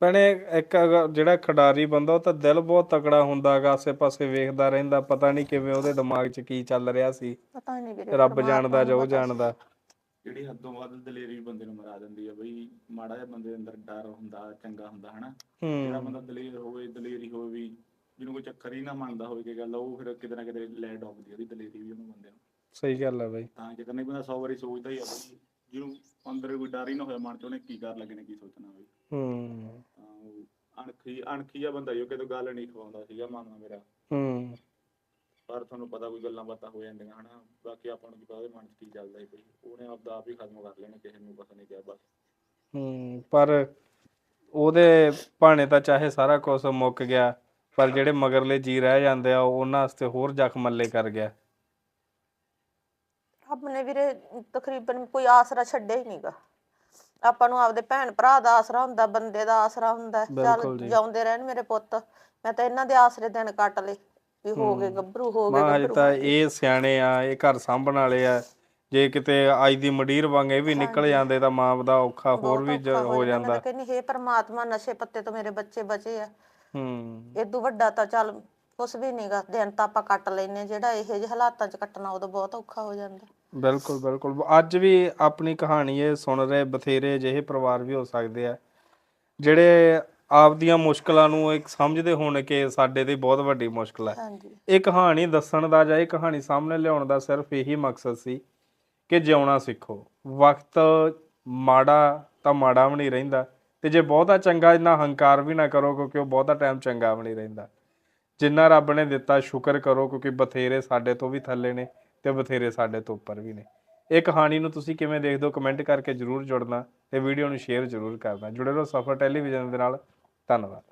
ਭੈਣੇ ਇੱਕ ਅਗਰ ਜਿਹੜਾ ਖਿਡਾਰੀ ਬੰਦਾ ਉਹ ਤਾਂ ਦਿਲ ਬਹੁਤ ਤਕੜਾ ਹੁੰਦਾ ਹੈਗਾ ਆਸੇ-ਪਾਸੇ ਵੇਖਦਾ ਰਹਿੰਦਾ ਪਤਾ ਨਹੀਂ ਕਿਵੇਂ ਉਹਦੇ ਦਿਮਾਗ 'ਚ ਕੀ ਚੱਲ ਰਿਹਾ ਸੀ। ਪਤਾ ਨਹੀਂ ਵੀਰੇ ਰੱਬ ਪਰਮਾਤਮਾ ਜਾਣਦਾ ਜੋ ਨੂੰ ਪਤਾ। ਜਾਣਦਾ। ਜਿਹੜੀ ਹੱਦੋਂ ਵੱਧ ਦਲੇਰੀ ਬੰਦੇ ਨੂੰ ਮਰਾ ਦਿੰਦੀ ਆ ਬਈ ਮਾੜਾ ਜਿਹਾ ਬੰਦੇ ਦੇ ਅੰਦਰ ਡਰ ਹੁੰਦਾ ਚੰਗਾ ਹੁੰਦਾ ਹਨਾ? ਜਿਹੜਾ ਹੂੰ ਬੰਦਾ ਦਲੇਰ ਹੋਵੇ ਦਲੇਰੀ ਹੋਵੇ ਵੀ ਜਿਹਨੂੰ ਕੋਈ ਚੱਕਰ ਹੀ ਨਾ ਮੰਨਦਾ ਹੋਵੇ ਕਿ ਗੱਲ ਉਹ ਫਿਰ ਕਿਤੇ ਨਾ ਕਿਤੇ ਲੈ ਡੋਬਦੀ ਆ ਉਹਦੀ ਦਲੇਰੀ ਵੀ ਉਹਨੂੰ ਬੰਦੇ ਨੂੰ। ਸਹੀ ਗੱਲ ਹੈ ਬਾਈ। ਤਾਂ ਚੱਕਰ ਨਹੀਂ ਬੰਦਾ 100 ਵਾਰੀ ਸੋਚਦਾ ਹੀ ਆ ਬਈ ਜਿਹਨੂੰ ਅੰਦਰ ਕੋਈ ਡਰ ਹੀ ਨਾ ਹੋਇਆ ਮਨ ਚ ਉਹਨੇ ਕੀ ਕਰ ਲੱਗੇ ਨੇ ਕੀ ਸੋਚਣਾ ਬਈ। ਹੂੰ। ਅਣਖੀ ਅਣਖੀ ਆ ਬੰਦਾ ਜੋ ਕਿਤੇ ਗੱਲ ਨਹੀਂ ਖਵਾਉਂਦਾ ਸੀਗਾ ਮਨ ਮੇਰਾ। ਹੂੰ। ਪਰ ਤੁਹਾਨੂੰ ਪਤਾ ਕੋਈ ਗੱਲਾਂ ਬਾਤਾਂ ਹੋ ਜਾਂਦੀਆਂ ਹਨਾ? ਬਾਕੀ ਆਪਾਂ ਨੂੰ ਕੀ ਪਤਾ ਉਹਦੇ ਮਨ ਚ ਕੀ ਚੱਲਦਾ ਹੈ ਉਹਨੇ ਆਪਦਾ ਆਪ ਹੀ ਖਤਮ ਕਰ ਲੈਣਾ ਕਿਸੇ ਨੂੰ ਪਤਾ ਨਹੀਂ ਕਿਹਾ ਬਸ। ਹੂੰ ਪਰ ਉਹਦੇ ਭਾਣੇ ਤਾਂ ਚਾਹੇ ਸਾਰਾ ਕੁਝ ਮੁੱਕ ਗਿਆ ਪਰ ਜਿਹੜੇ ਮਗਰਲੇ ਜੀ ਰਹਿ ਜਾਂਦੇ ਆ ਉਹਨਾਂ ਵਾਸਤੇ ਹੋਰ ਜ਼ਖਮ ਮੱਲੇ ਕਰ ਗਿਆ। ਰੱਬ ਨੇ ਵੀਰੇ ਤਕਰੀਬਨ ਕੋਈ ਆਸਰਾ ਛੱਡਿਆ ਹੀ ਨਹੀਂਗਾ ਆਪਾਂ ਨੂੰ ਆਪਦੇ ਭੈਣ ਭਰਾ ਦਾ ਆਸਰਾ ਹੁੰਦਾ ਬੰਦੇ ਦਾ ਆਸਰਾ ਹੁੰਦਾ ਬਿਲਕੁਲ ਚੱਲ ਜੀ। ਜਾਉਂਦੇ ਰਹਿਣ ਮੇਰੇ ਪੁੱਤ। ਮੈਂ ਤਾਂ ਇਹਨਾਂ ਦੇ ਆਸਰੇ ਦਿਨ ਕੱਟ ਲਏ ਵੀ ਹੋ ਗਏ ਗੱਭਰੂ ਹੋ ਗਏ ਮਾਂ ਹਜੇ ਗੱਭਰੂ ਤਾਂ ਇਹ ਸਿਆਣੇ ਆ ਇਹ ਘਰ ਸਾਂਭਣ ਵਾਲੇ ਆ। ਜੇ ਕਿਤੇ ਅੱਜ ਦੀ ਮੰਡੀਰ ਵਾਂਗ ਇਹ ਵੀ ਨਿਕਲ ਜਾਂਦੇ ਤਾਂ ਮਾਂ ਦਾ ਔਖਾ ਹੋਰ ਵੀ ਜ- ਹੋ ਜਾਂਦਾ। ਮੈਂ ਕਹਿੰਦੀ ਹੇ ਪ੍ਰਮਾਤਮਾ ਨਸ਼ੇ ਪੱਤੇ ਤੋਂ ਮੇਰੇ ਬੱਚੇ ਬਚੇ ਆ। ਹੂੰ। ਇਦੋਂ ਵੱਡਾ ਤਾਂ ਚੱਲ ਕੁਛ ਵੀ ਨਹੀਂਗਾ ਦਿਨ ਤਾਂ ਆਪਾਂ ਕੱਟ ਲੈਨੇ ਜਿਹੜਾ ਇਹੋ ਜਿਹੇ ਹਾਲਾਤਾਂ 'ਚ ਕੱਟਣਾ ਉਦੋਂ ਬਹੁਤ ਔਖਾ ਹੋ ਜਾਂਦਾ। ਬਿਲਕੁਲ ਬਿਲਕੁਲ। ਅੱਜ ਵੀ ਆਪਣੀ ਕਹਾਣੀ ਇਹ ਸੁਣ ਰਹੇ ਬਥੇਰੇ ਜਿਹੇ ਪਰਿਵਾਰ ਵੀ ਹੋ ਸਕਦੇ ਆ ਜਿਹੜੇ ਆਪਦੀਆਂ ਮੁਸ਼ਕਲਾਂ ਨੂੰ ਇੱਕ ਸਮਝਦੇ ਹੋਣ ਕਿ ਸਾਡੇ ਤੇ ਬਹੁਤ ਵੱਡੀ ਮੁਸ਼ਕਲ ਹੈ ਇਹ ਕਹਾਣੀ ਦੱਸਣ ਦਾ ਜਾਂ ਇਹ ਕਹਾਣੀ ਸਾਹਮਣੇ ਲਿਆਉਣ ਦਾ ਸਿਰਫ ਇਹੀ ਮਕਸਦ ਸੀ ਕਿ ਜਿਉਣਾ ਸਿੱਖੋ। ਵਕਤ ਮਾੜਾ ਤਾਂ ਮਾੜਾ ਵੀ ਨਹੀਂ ਰਹਿੰਦਾ ਤੇ ਜੇ ਬਹੁਤਾ ਚੰਗਾ ਇੰਨਾ ਹੰਕਾਰ ਵੀ ਨਾ ਕਰੋ ਕਿਉਂਕਿ ਉਹ ਬਹੁਤਾ ਟਾਈਮ ਚੰਗਾ ਵੀ ਨਹੀਂ ਰਹਿੰਦਾ। ਜਿੰਨਾ ਰੱਬ ਨੇ ਦਿੱਤਾ ਸ਼ੁਕਰ ਕਰੋ ਕਿਉਂਕਿ ਬਥੇਰੇ ਸਾਡੇ ਤੋਂ ਵੀ ਥੱਲੇ ਨੇ। ਤੇ ਬਥੇਰੇ ਸਾਡੇ ਤੋਂ ਉੱਪਰ ਵੀ ਨੇ। ਇਹ ਕਹਾਣੀ ਨੂੰ ਤੁਸੀਂ ਕਿਵੇਂ ਦੇਖਦੇ ਹੋ ਕਮੈਂਟ ਕਰਕੇ ਜਰੂਰ ਜੁੜਨਾ ਤੇ ਵੀਡੀਓ ਨੂੰ ਸ਼ੇਅਰ ਜਰੂਰ ਕਰਨਾ। ਜੁੜੇ ਰਹੋ ਸਫਰ ਟੈਲੀਵਿਜ਼ਨ ਦੇ ਨਾਲ। ਧੰਨਵਾਦ।